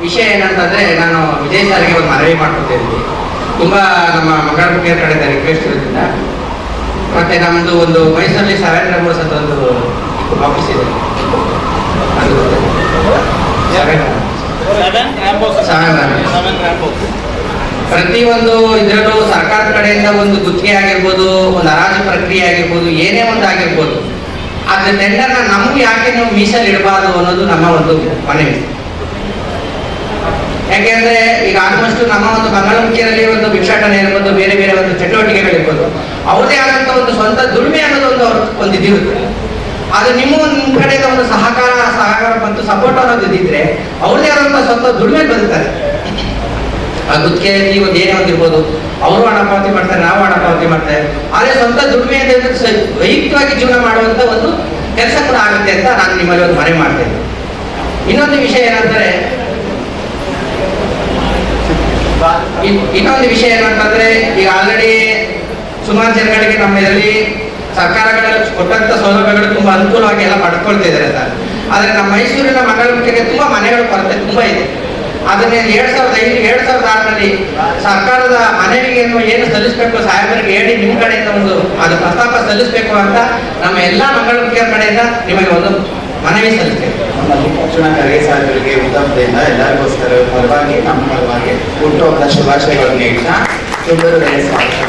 S9: ವಿಷಯ ಏನಂತಂದ್ರೆ ನಾನು ವಿಜಯ್ ಸರ್ಗೆ ಒಂದು ಮನವಿ ಮಾಡ್ಕೊತಿದ್ವಿ ತುಂಬಾ ನಮ್ಮ ಮಂಗಳಮುಖಿಯರ ಕಡೆಯಿಂದ ರಿಕ್ವೆಸ್ಟ್ ಇರೋದ್ರಿಂದ. ಮತ್ತೆ ನಮ್ಮದು ಒಂದು ಮೈಸೂರಲ್ಲಿ ಸೆವೆನ್ ರೆಂಬರ್ಸ್ ಅಂತ ಒಂದು ಆಫೀಸ್ ಇದೆ. ಪ್ರತಿಯೊಂದು ಇದರಲ್ಲೂ ಸರ್ಕಾರದ ಕಡೆಯಿಂದ ಒಂದು ಗುತ್ತಿಗೆ ಆಗಿರ್ಬೋದು, ಒಂದು ಹರಾಜು ಪ್ರಕ್ರಿಯೆ ಆಗಿರ್ಬೋದು, ಏನೇ ಒಂದು ಆಗಿರ್ಬೋದು ಟೆಂಡರ್ನ ನಮ್ಗೆ ಯಾಕೆ ನೀವು ಮೀಸಲಿಡಬಾರ್ದು ಅನ್ನೋದು ನಮ್ಮ ಒಂದು ಮನವಿ. ಯಾಕೆಂದ್ರೆ ಈಗ ಆಲ್ಮೋಸ್ಟ್ ನಮ್ಮ ಒಂದು ಬಂಗಾಳಮುಖಿಯಲ್ಲಿ ಒಂದು ಭಿಕ್ಷಾಟನೆ ಇರ್ಬೋದು, ಬೇರೆ ಬೇರೆ ಒಂದು ಚಟುವಟಿಕೆಗಳಿರ್ಬೋದು. ಅವ್ರದೇ ಆದಂತ ಒಂದು ಸ್ವಂತ ದುಡಿಮೆ ಅನ್ನೋದು ಒಂದು ಒಂದು ಇದಿರುತ್ತೆ ಅದು ನಿಮ್ಮ ಒಂದು ಕಡೆಯಿಂದ ಒಂದು ಸಹಕಾರ ಸಹಕಾರ ಮತ್ತು ಸಪೋರ್ಟ್ ಅನ್ನೋದು ಇದ್ದಿದ್ರೆ ಅವ್ರದೇ ಆದಂತ ಸ್ವಂತ ದುಡಿಮೆ ಬದುಕ್ತಾರೆ. ಆ ಗುತ್ತಿಗೆ ಒಂದು ಏನೇ ಒಂದು ಇರ್ಬೋದು ಅವರು ಹಣ ಪಾವತಿ ಮಾಡ್ತಾರೆ, ನಾವು ಹಣ ಪಾವತಿ ಮಾಡ್ತಾರೆ. ಆದರೆ ಸ್ವಂತ ದುಡಿಮೆ ಅಂತ ವೈಯಕ್ತಿಕವಾಗಿ ಜೀವನ ಮಾಡುವಂತ ಒಂದು ಕೆಲಸ ಕೂಡ ಆಗುತ್ತೆ ಅಂತ ನಾನು ನಿಮ್ಮಲ್ಲಿ ಒಂದು ಮನೆ ಮಾಡ್ತೇನೆ ಇನ್ನೊಂದು ವಿಷಯ ಏನಂತಾರೆ ಇನ್ನೊಂದು ವಿಷಯ ಏನಂತಂದ್ರೆ, ಈಗ ಆಲ್ರೆಡಿ ಸುಮಾರು ಜನಗಳಿಗೆ ನಮ್ಮ ಇದರಲ್ಲಿ ಸರ್ಕಾರಗಳಲ್ಲಿ ಕೊಟ್ಟಂತ ಸೌಲಭ್ಯಗಳು ತುಂಬಾ ಅನುಕೂಲವಾಗಿ ಎಲ್ಲ ಪಡ್ಕೊಳ್ತಾ ಇದ್ದಾರೆ ಸರ್ ಆದ್ರೆ ನಮ್ಮ ಮೈಸೂರಿನ ಮಂಗಳಮುಖಿಗೆ ತುಂಬಾ ಮನೆಗಳು ಕೊರತೆ ತುಂಬಾ ಇದೆ. ಅದನ್ನ ಎರಡ್ ಸಾವಿರದ ಐದು, ಎರಡ್ ಸಾವಿರದ ಆರರಲ್ಲಿ ಸರ್ಕಾರದ ಮನವಿಗೆ ಏನು ಸಲ್ಲಿಸಬೇಕು? ಸಾಹೇಬರಿಗೆ ಹೇಳಿ ನಿಮ್ಮ ಕಡೆಯಿಂದ ಒಂದು ಅದು ಪ್ರಸ್ತಾಪ ಸಲ್ಲಿಸಬೇಕು ಅಂತ ನಮ್ಮ ಎಲ್ಲಾ ಮಂಗಳಮುಖಿಯರ ಕಡೆಯಿಂದ ನಿಮಗೆ ಒಂದು ಮನವಿ ಸಲ್ಲಿಸ್ತೇವೆ.
S10: ಖರ್ಗೆ ಸಾಹೇಬರಿಗೆ ಉತ್ತಮದಿಂದ ಎಲ್ಲರಿಗೋಸ್ಕರ ಪರವಾಗಿ ನಮ್ಮ ಪರವಾಗಿ ಹುಟ್ಟುಹಬ್ಬದ ಶುಭಾಶಯಗಳನ್ನು ನೀಡ್ತಾ
S11: ಹೃದಯ ಸ್ವಾಗತ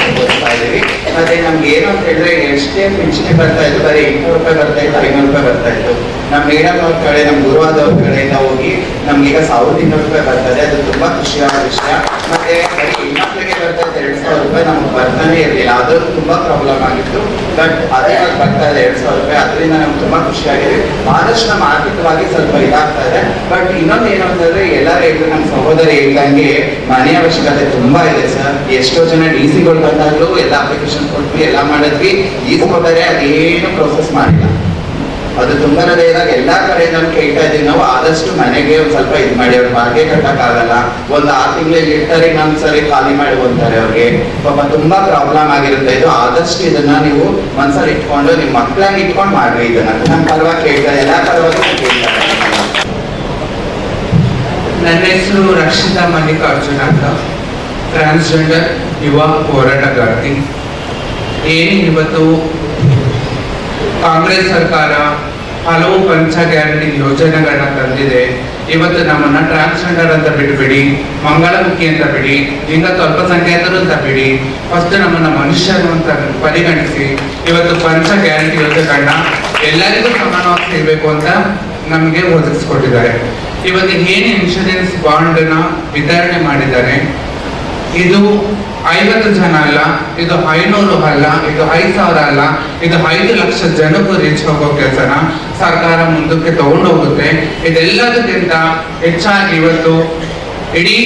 S11: ಇದ್ದೀವಿ. ಮತ್ತೆ ನಮ್ಗೆ ಏನು ಅಂತ ಹೇಳಿದ್ರೆ ಎಷ್ಟೇ ಪಿಂಚಣಿ ಬರ್ತಾ ಇತ್ತು ಬರೀ ಇನ್ನೂರು ರೂಪಾಯಿ ಬರ್ತಾ ಇತ್ತು, ಐನೂರು ರೂಪಾಯಿ ಬರ್ತಾ ಇತ್ತು. ನಮ್ಮ ಮೇಡಮ್ ಅವ್ರ ಕಡೆ ನಮ್ಮ ಗುರುವಾದವ್ರ ಕಡೆಯಿಂದ ಹೋಗಿ ನಮ್ಗೀಗ ಸಾವಿರದ ಇನ್ನೂರು ರೂಪಾಯಿ ಬರ್ತದೆ ಅದು ತುಂಬಾ ಖುಷಿಯಾದ ವಿಷಯ. ಮತ್ತೆ ಬರೀ ಹೆಣ್ಮಕ್ಳಿಗೆ ಬರ್ತಾ ಇತ್ತು ಎರಡು ಸಾವಿರ ರೂಪಾಯಿ ನಮ್ಗೆ ಬರ್ತಾನೆ ಇರಲಿಲ್ಲ. ಅದು ತುಂಬಾ ಪ್ರಾಬ್ಲಮ್ ಆಗಿತ್ತು. ಬಟ್ ಅದೇ ಬರ್ತಾ ಇದೆ ಎರಡ್ ಸಾವಿರ ರೂಪಾಯಿ. ಅದರಿಂದ ನಮ್ಗೆ ತುಂಬಾ ಖುಷಿಯಾಗಿದೆ ಆದಷ್ಟು ನಮ್ಮ ಆರ್ಥಿಕವಾಗಿ ಸ್ವಲ್ಪ ಇದಾಗ್ತಾ ಇದೆ. ಬಟ್ ಇನ್ನೊಂದು ಏನು ಅಂತಂದ್ರೆ ಎಲ್ಲರೂ ಹೇಳಿದ್ರು ನಮ್ಮ ಸಹೋದರ ಹೇಳ್ದಂಗೆ ಮನೆ ಅವಶ್ಯಕತೆ ತುಂಬಾ ಇದೆ ಸರ್. ಎಷ್ಟೋ ಜನ ಡಿ ಸಿಗಳು ಬಂದಾಗ್ಲೂ ಎಲ್ಲ ಅಪ್ಲಿಕೇಶನ್ ಕೊಟ್ವಿ, ಎಲ್ಲ ಮಾಡಿದ್ವಿ. ಈಸ್ ಕೊಟ್ಟರೆ ಅದೇನು ಪ್ರೊಸೆಸ್ ಮಾಡಿಲ್ಲ. ಅದು ತುಂಬಾ ಹೃದಯದಾಗ ಎಲ್ಲಾ ಕಡೆಯಿಂದ ಕೇಳ್ತಾ ಇದೀವಿ ನಾವು ಆದಷ್ಟು ಮನೆಗೆ ಒಂದ್ ಸ್ವಲ್ಪ ಇದು ಮಾಡಿ, ಅವ್ರು ಬಾಡಿಗೆ ಕಟ್ಟಕ್ಕಾಗಲ್ಲ. ಒಂದ್ ಆರು ಇಟ್ಟರೆ ಇರ್ತಾರೆ ಇನ್ನೊಂದ್ಸರಿ ಖಾಲಿ ಮಾಡಿ ಹೋಗ್ತಾರೆ ಅವ್ರಿಗೆ. ಪಾಪ ತುಂಬಾ ಪ್ರಾಬ್ಲಮ್ ಆಗಿರುತ್ತೆ. ಇದು ಆದಷ್ಟು ಇದನ್ನ ನೀವು ಮನ್ಸಲ್ಲಿ ಇಟ್ಕೊಂಡು ನಿಮ್ ಮಕ್ಳನ್ನ ಇಟ್ಕೊಂಡು ಮಾಡ್ರಿ ಇದನ್ನ. ನಮ್ ಪರವಾಗಿ ಕೇಳ್ತಾರೆ ಎಲ್ಲಾ ಪರವಾಗಿ ಕೇಳ್ತಾರೆ
S10: ನನ್ನ ಹೆಸರು ರಕ್ಷಿತಾ ಮಲ್ಲಿಕಾರ್ಜುನ ಅಂತ. ಟ್ರಾನ್ಸ್ಜೆಂಡರ್ ಯುವ ಹೋರಾಟಗಾರ್ತಿ. ಏನು ಇವತ್ತು ಕಾಂಗ್ರೆಸ್ ಸರ್ಕಾರ ಹಲವು ಪಂಚ ಗ್ಯಾರಂಟಿ ಯೋಜನೆಗಳನ್ನ ತಂದಿದೆ. ಇವತ್ತು ನಮ್ಮನ್ನ ಟ್ರಾನ್ಸ್ಜೆಂಡರ್ ಅಂತ ಬಿಡಬೇಡಿ ಮಂಗಳಮುಖಿ ಅಂತ ಬಿಡಿ ಲಿಂಗ ಅಲ್ಪಸಂಖ್ಯಾತರು ಅಂತ ಬಿಡಿ ಫಸ್ಟ್ ನಮ್ಮನ್ನ ಮನುಷ್ಯರು ಅಂತ ಪರಿಗಣಿಸಿ ಇವತ್ತು ಪಂಚ ಗ್ಯಾರಂಟಿ ಯೋಜನೆಗಳನ್ನ ಎಲ್ಲರಿಗೂ ಸಮಾನವಾಗಿ ಸಿಗಬೇಕು ಅಂತ ನಮಗೆ ಒದಗಿಸ್ಕೊಟ್ಟಿದ್ದಾರೆ. ಇವತ್ತು ಏನು ಇನ್ಶೂರೆನ್ಸ್ ಬಾಂಡ್ನ ವಿತರಣೆ ಮಾಡಿದ್ದಾರೆ ಇದು ಐವತ್ತು ಜನ ಅಲ್ಲ, ಇದು ಐನೂರು ಅಲ್ಲ, ಇದು ಐದು ಸಾವಿರ ಅಲ್ಲ, ಇದು ಐದು ಲಕ್ಷ ಜನಕ್ಕೂ ರೀಚ್ ಹೋಗೋ ಕೆಲಸನ ಸರ್ಕಾರ ಮುಂದಕ್ಕೆ ತಗೊಂಡೋಗುತ್ತೆ. ಇದೆಲ್ಲದಕ್ಕಿಂತ ಹೆಚ್ಚಾಗಿ ಇವತ್ತು ಇಡೀ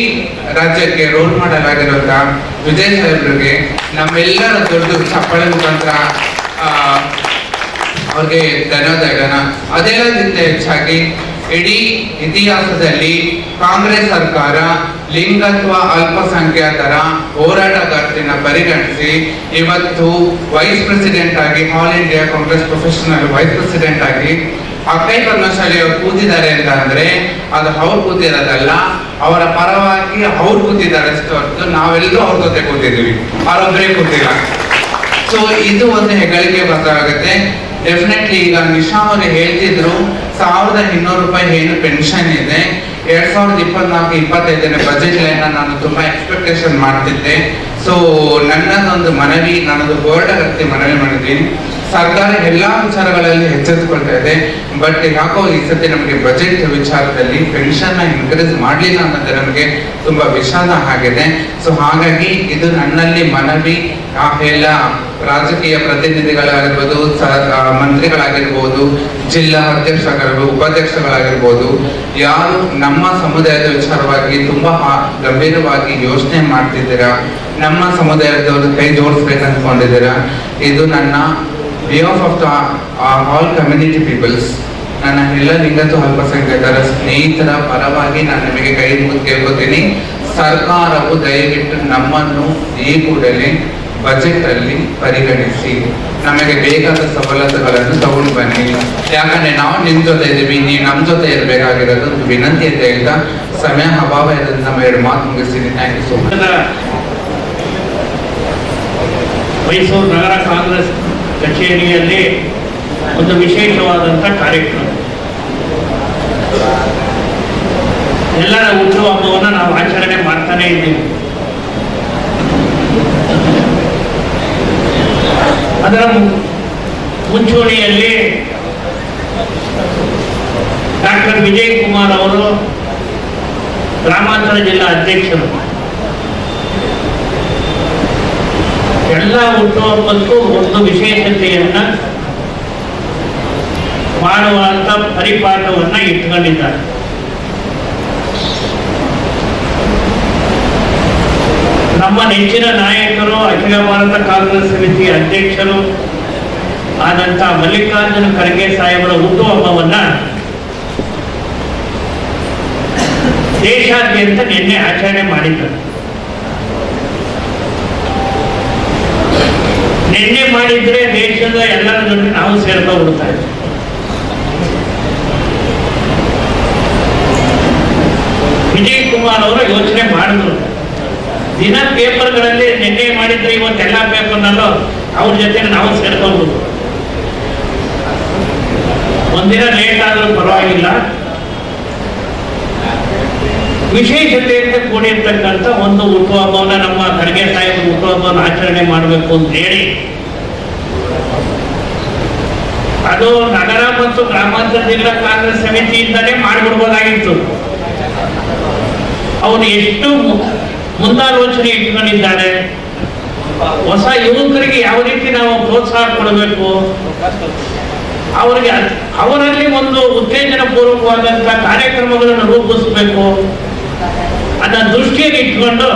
S10: ರಾಜ್ಯಕ್ಕೆ ರೋಲ್ ಮಾಡೆಲ್ ಆಗಿರುವಂತ ವಿಜಯ್ ಸಾಹೇಬ್ರಿಗೆ ನಮ್ಮೆಲ್ಲರ ದೊಡ್ಡ ಚಪ್ಪಳೆ ಮುಖಾಂತರ ಅವ್ರಿಗೆ ಧನ್ಯವಾದಗಳನ್ನ ಅದೆಲ್ಲದಿಂದ ಹೆಚ್ಚಾಗಿ ಇಡೀ ಇತಿಹಾಸದಲ್ಲಿ ಕಾಂಗ್ರೆಸ್ ಸರ್ಕಾರ ಲಿಂಗತ್ವ ಅಲ್ಪಸಂಖ್ಯಾತರ ಹೋರಾಟಗಾರ್ತಿನ ಪರಿಗಣಿಸಿ ಇವತ್ತು ವೈಸ್ ಪ್ರೆಸಿಡೆಂಟ್ ಆಗಿ All India Congress professional vice president ಆಗಿ ಅಕ್ಕೈ ಪದ್ಮಶಾಲಿ ಅವರು ಕೂತಿದ್ದಾರೆ ಅಂತ ಅಂದ್ರೆ ಅದು ಅವ್ರು ಕೂತಿರೋದಲ್ಲ, ಅವರ ಪರವಾಗಿ ಅವ್ರು ಕೂತಿದ್ದಾರೆ ಅಷ್ಟು ಹೊರತು ನಾವೆಲ್ಲರೂ ಅವ್ರ ಜೊತೆ ಕೂತಿದ್ದೀವಿ. ಅವರೊಬ್ಬರೇ ಕೂತಿಲ್ಲ. ಸೊ ಇದು ಒಂದು ಹೆಗ್ಗಳಿಕೆ ಪತ್ರವಾಗುತ್ತೆ ಡೆಫಿನೆಟ್ಲಿ ಈಗ ನಿಶಾ ಅವರು ಹೇಳ್ತಿದ್ರು, ಸಾವಿರದ ಇನ್ನೂರು ರೂಪಾಯಿ ಏನು ಪೆನ್ಷನ್ ಇದೆ. ಎರಡ್ ಸಾವಿರದ ಇಪ್ಪತ್ನಾಲ್ಕು, ಇಪ್ಪತ್ತೈದನೇ ಬಜೆಟ್ ಲೈನ್ ನಾನು ತುಂಬಾ ಎಕ್ಸ್ಪೆಕ್ಟೇಷನ್ ಮಾಡ್ತಿದ್ದೆ. ಸೊ ನನ್ನದೊಂದು ಮನವಿ, ನನ್ನದು ಹೋರಾಟಗಾರ್ತಿ ಮನವಿ ಮಾಡಿದ್ದೀನಿ ಸರ್ಕಾರ ಎಲ್ಲಾ ವಿಚಾರಗಳಲ್ಲಿ ಎಚ್ಚೆತ್ತುಕೊಳ್ತಾ ಇದೆ. ಬಟ್ ಯಾಕೋ ಈ ಸತಿ ನಮಗೆ ಬಜೆಟ್ ವಿಚಾರದಲ್ಲಿ ಪೆನ್ಷನ್ ಇನ್ಕ್ರೀಸ್ ಮಾಡಲಿಲ್ಲ ಅನ್ನೋದು ನಮಗೆ ತುಂಬಾ ವಿಷಾದ ಆಗಿದೆ. ಸೊ ಹಾಗಾಗಿ ಇದು ನನ್ನಲ್ಲಿ ಮನವಿ ಎಲ್ಲ ರಾಜಕೀಯ ಪ್ರತಿನಿಧಿಗಳಾಗಿರ್ಬೋದು ಮಂತ್ರಿಗಳಾಗಿರ್ಬೋದು, ಜಿಲ್ಲಾ ಅಧ್ಯಕ್ಷರಾಗಿರ್ಬೋದು ಉಪಾಧ್ಯಕ್ಷಗಳಾಗಿರ್ಬೋದು ಯಾರು ನಮ್ಮ ಸಮುದಾಯದ ವಿಚಾರವಾಗಿ ತುಂಬಾ ಗಂಭೀರವಾಗಿ ಯೋಚನೆ ಮಾಡ್ತಿದ್ದೀರಾ? ನಮ್ಮ ಸಮುದಾಯದವರು ಕೈ ಜೋಡಿಸ್ಬೇಕು ಅಂದ್ಕೊಂಡಿದ್ದೀರಾ ಇದು ನನ್ನ behalf of the all community peoples ನನ್ನ ಎಲ್ಲ ಲಿಂಗತ್ವ ಅಲ್ಪಸಂಖ್ಯಾತರ ಸ್ನೇಹಿತರ ಪರವಾಗಿ ನಾನು ನಿಮಗೆ ಕೈ ಮುಗಿದು ಕೇಳ್ಕೊತೀನಿ. ಸರ್ಕಾರವು ದಯವಿಟ್ಟು ನಮ್ಮನ್ನು ಈ ಕೂಡಲೇ ಬಜೆಟ್ ಅಲ್ಲಿ ಪರಿಗಣಿಸಿ ನಮಗೆ ಬೇಕಾದ ಸವಲತ್ತುಗಳನ್ನು ತಗೊಂಡು ಬನ್ನಿ. ಯಾಕಂದ್ರೆ ನಾವು ನಿಮ್ ಜೊತೆ ಇದ್ದೀವಿ ನೀವು ನಮ್ಮ ಜೊತೆ ಇರಬೇಕಾಗಿರೋದು ಒಂದು ವಿನಂತಿ ಅಂತ ಹೇಳ್ತಾ ಸಮಯ ಅಭಾವ ಇರೋದ್ರಿಂದ ನಮ್ಮ ಎರಡು ಮಾತು ಮುಗಿಸ್ತೀನಿ. Thank you so much
S12: Mysuru ನಗರ ಕಾಂಗ್ರೆಸ್ ಕಚೇರಿಯಲ್ಲಿ ಒಂದು ವಿಶೇಷವಾದಂಥ ಕಾರ್ಯಕ್ರಮ. ಎಲ್ಲರ ಹುಟ್ಟುಹಬ್ಬವನ್ನು ನಾವು ಆಚರಣೆ ಮಾಡ್ತಾನೆ ಇದ್ದೀವಿ. ಅದರ ಮುಂಚೂಣಿಯಲ್ಲಿ ಡಾಕ್ಟರ್ ವಿಜಯ್ ಕುಮಾರ್ ಅವರು ಗ್ರಾಮಾಂತರ ಜಿಲ್ಲಾ ಅಧ್ಯಕ್ಷರು. ಎಲ್ಲ ಹುಟ್ಟುಹಬ್ಬಕ್ಕೂ ಒಂದು ವಿಶೇಷತೆಯನ್ನ ಮಾಡುವಂತ ಪರಿಪಾಠವನ್ನ ಇಟ್ಕೊಂಡಿದ್ದಾರೆ. ನಮ್ಮ ನೆಚ್ಚಿನ ನಾಯಕರು ಅಖಿಲ ಭಾರತ ಕಾಂಗ್ರೆಸ್ ಸಮಿತಿ ಅಧ್ಯಕ್ಷರು ಆದಂತ ಮಲ್ಲಿಕಾರ್ಜುನ ಖರ್ಗೆ ಸಾಹೇಬರ ಹುಟ್ಟುಹಬ್ಬವನ್ನ ದೇಶಾದ್ಯಂತ ನಿನ್ನೆ ಆಚರಣೆ ಮಾಡಿದ್ದಾರೆ ನಿನ್ನೆ ಮಾಡಿದ್ರೆ ದೇಶದ ಎಲ್ಲರ ಜೊತೆ ನಾವು ಸೇರ್ತಾ ಹೋಗ್ತಾ ಇದ್ವಿ. ವಿಜಯ್ ಕುಮಾರ್ ಅವರು ಯೋಚನೆ ದಿನ ಪೇಪರ್ಗಳಲ್ಲಿ ನಿನ್ನೆ ಮಾಡಿದ್ರೆ ಇವತ್ತೆಲ್ಲ ಪೇಪರ್ನಲ್ಲೂ ಅವ್ರ ಜೊತೆ ನಾವು ಸೇರ್ಕೊಂಡು ಒಂದಿನ ಲೇಟ್ ಆದರೂ ಪರವಾಗಿಲ್ಲ. ವಿಶೇಷತೆಯಿಂದ ಕೂಡಿರ್ತಕ್ಕಂಥ ಒಂದು ಹುಟ್ಟುಹಬ್ಬವನ್ನ ನಮ್ಮ ಖರ್ಗೆ ಸಾಹೇಬ್ ಹುಟ್ಟುಹಬ್ಬವನ್ನು ಆಚರಣೆ ಮಾಡಬೇಕು ಅಂತ ಹೇಳಿ, ಅದು ನಗರ ಮತ್ತು ಗ್ರಾಮಾಂತರ ಜಿಲ್ಲಾ ಕಾಂಗ್ರೆಸ್ ಸಮಿತಿಯಿಂದಲೇ ಮಾಡಿಬಿಡ್ಬೋದಾಗಿತ್ತು. ಅವನು ಎಷ್ಟು ಮುಂದಾಲೋಚನೆ ಇಟ್ಕೊಂಡಿದ್ದಾರೆ ಹೊಸ ಯುವಕರಿಗೆ ಯಾವ ರೀತಿ ನಾವು ಪ್ರೋತ್ಸಾಹ ಕೊಡಬೇಕು? ಅವರಿಗೆ ಅವರಲ್ಲಿ ಒಂದು ಉತ್ತೇಜನ ಪೂರ್ವಕವಾದಂತಹ ಕಾರ್ಯಕ್ರಮಗಳನ್ನು ರೂಪಿಸಬೇಕು. ಅದನ್ನ ದೃಷ್ಟಿಯಲ್ಲಿ ಇಟ್ಕೊಂಡು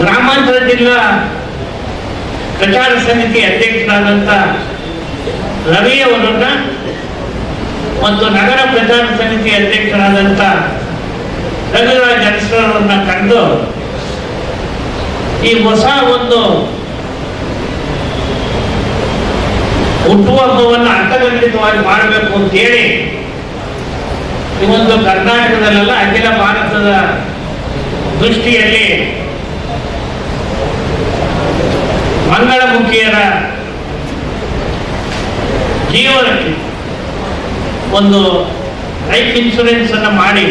S12: ಗ್ರಾಮಾಂತರ ಜಿಲ್ಲಾ ಪ್ರಚಾರ ಸಮಿತಿ ಅಧ್ಯಕ್ಷರಾದಂಥ ರವಿ ಅವರನ್ನ ಮತ್ತು ನಗರ ಪ್ರಚಾರ ಸಮಿತಿ ಅಧ್ಯಕ್ಷರಾದಂಥ ರಘುರಾಜ್ ಅರಸರವರನ್ನ ಕರೆದು ಈ ಹೊಸ ಒಂದು ಹುಟ್ಟುಹಬ್ಬವನ್ನು ಅರ್ಥಗರ್ಭಿತವಾಗಿ ಮಾಡಬೇಕು ಅಂತೇಳಿ ಈ ಒಂದು ಕರ್ನಾಟಕದಲ್ಲೆಲ್ಲ ಅಖಿಲ ಭಾರತದ ದೃಷ್ಟಿಯಲ್ಲಿ ಮಂಗಳಮುಖಿಯರ ಜೀವನಕ್ಕೆ ಒಂದು ಲೈಫ್ ಇನ್ಶೂರೆನ್ಸ್ ಅನ್ನು ಮಾಡಿ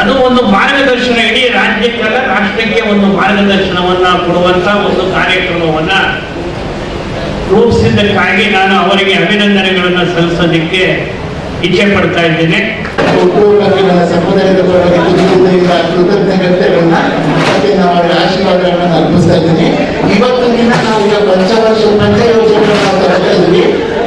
S12: ಅದು ಒಂದು ಮಾರ್ಗದರ್ಶನ ಇಡೀ ರಾಜ್ಯಕ್ಕಲ್ಲ ರಾಷ್ಟ್ರಕ್ಕೆ ಒಂದು ಮಾರ್ಗದರ್ಶನವನ್ನ ಕೊಡುವಂತ ಒಂದು ಕಾರ್ಯಕ್ರಮವನ್ನ ರೂಪಿಸಿದ್ದಕ್ಕಾಗಿ ನಾನು ಅವರಿಗೆ ಅಭಿನಂದನೆಗಳನ್ನು ಸಲ್ಲಿಸೋದಕ್ಕೆ ಇಚ್ಛೆ ಪಡ್ತಾ ಇದ್ದೇನೆ.
S13: ಕೃತಜ್ಞತೆಗಳನ್ನ ನಾವು ಪಂಚವರ್ಷ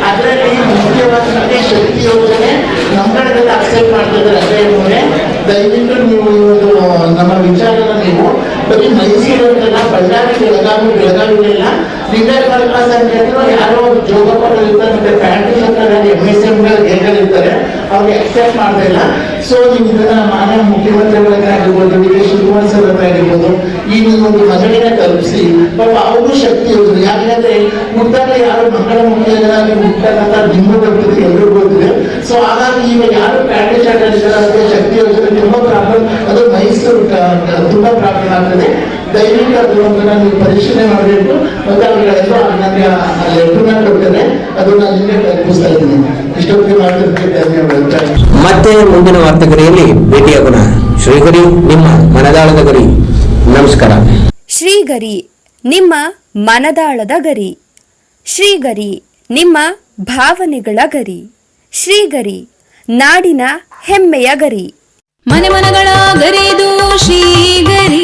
S13: ಅದರಲ್ಲಿ ಮುಖ್ಯವಾಗಿ ಶಕ್ತಿ ಯೋಜನೆ ನಮ್ಮ ಅಕ್ಸೆಪ್ಟ್ ಮಾಡ್ತಿದ್ದಾರೆ ಅದೇ ಮೂಲೆ ದಯವಿಟ್ಟು ನೀವು ಒಂದು ನಮ್ಮ ವಿಚಾರನ ನೀವು ಬರೀ ಮೈಸೂರಲ್ಲ ಬಳ್ಳಾರಿ ಬೆಳಗಾವಿ ಬೆಳಗಾವಿಲೆಲ್ಲ ಲಿಂಗಾಯತ ಅಲ್ಪಸಂಖ್ಯಾತರು ಯಾರೋ ಒಂದು ಜೋಗಪ್ಪರು ಇರ್ತಾರೆ ಮತ್ತೆ ಎಸ್ ಎಂ ಇರ್ತಾರೆ ಅವ್ರಿಗೆ ಅಕ್ಸೆಪ್ಟ್ ಮಾಡ್ತಾ ಇಲ್ಲ. ಸೊ ನೀವು ಇದನ್ನ ಮಾನ್ಯ ಮುಖ್ಯಮಂತ್ರಿಗಳ ಹತ್ರ ಆಗಿರ್ಬೋದು, ಡಿ ಕೆ ಶಿವಕುಮಾರ್ ಸರ್ ಹತ್ರ ಆಗಿರ್ಬೋದು, ಈ ಒಂದು ಮಗಳಿನ ತಲುಪಿಸಿ ಪಾಪ ಅವರು ಶಕ್ತಿ ಹೋದ್ರು ಯಾಕಂದ್ರೆ ಹುಟ್ಟಾಗ ಯಾರು ಮಕ್ಕಳ ಮುಖ್ಯಮಂತ್ರಿ ಹುಟ್ಟಕ್ಕಂತ ನಿಮಗೂ ಗೊತ್ತಿದೆ ಎಲ್ಲರೂ ಗೊತ್ತಿದೆ. ಸೊ ಹಾಗಾಗಿ ಇವಾಗ ಯಾರು ಶರ್ಟ್ ಹಾಕಿದ್ದಾರೆ ಶಕ್ತಿ ಯೋಜನೆ ತುಂಬಾ ಪ್ರಾಬ್ಲಮ್, ಅದು ಮೈಸೂರು ತುಂಬಾ ಪ್ರಾಬ್ಲಮ್. ಆಗ್ತದೆ. ದಯವಿಟ್ಟು ಅದನ್ನ ನೀವು ಪರೀಕ್ಷೆ ಮಾಡಬೇಕು. ಮತ್ತೆ ಅವ್ರಿಗೆಲ್ಲ ನನಗೆ ಲೆಟರ್ನ ಅದು ಅದನ್ನ ನಿನ್ನೆ ತಲುಪಿಸ್ತಾ ಇದ್ದೀನಿ. ಇಷ್ಟೊತ್ತಿಗೆ ಮಾಡ್ತಿರ್ತೀನಿ ಧನ್ಯವಾದ
S1: ಮತ್ತೆ ಮುಂದಿನ ವಾರ್ತೆಗರಿಯಲ್ಲಿ ಭೇಟಿಯಾಗೋಣ ಶ್ರೀಗರಿ ನಿಮ್ಮ ಮನದಾಳದ ಗರಿ. ನಮಸ್ಕಾರ.
S14: ಶ್ರೀಗರಿ ನಿಮ್ಮ ಮನದಾಳದ ಗರಿ. ಶ್ರೀಗರಿ ನಿಮ್ಮ ಭಾವನೆಗಳ ಗರಿ. ಶ್ರೀಗರಿ ನಾಡಿನ ಹೆಮ್ಮೆಯ ಗರಿ.
S15: ಮನೆ ಮನಗಳ ಗರಿದು ಶ್ರೀಗರಿ.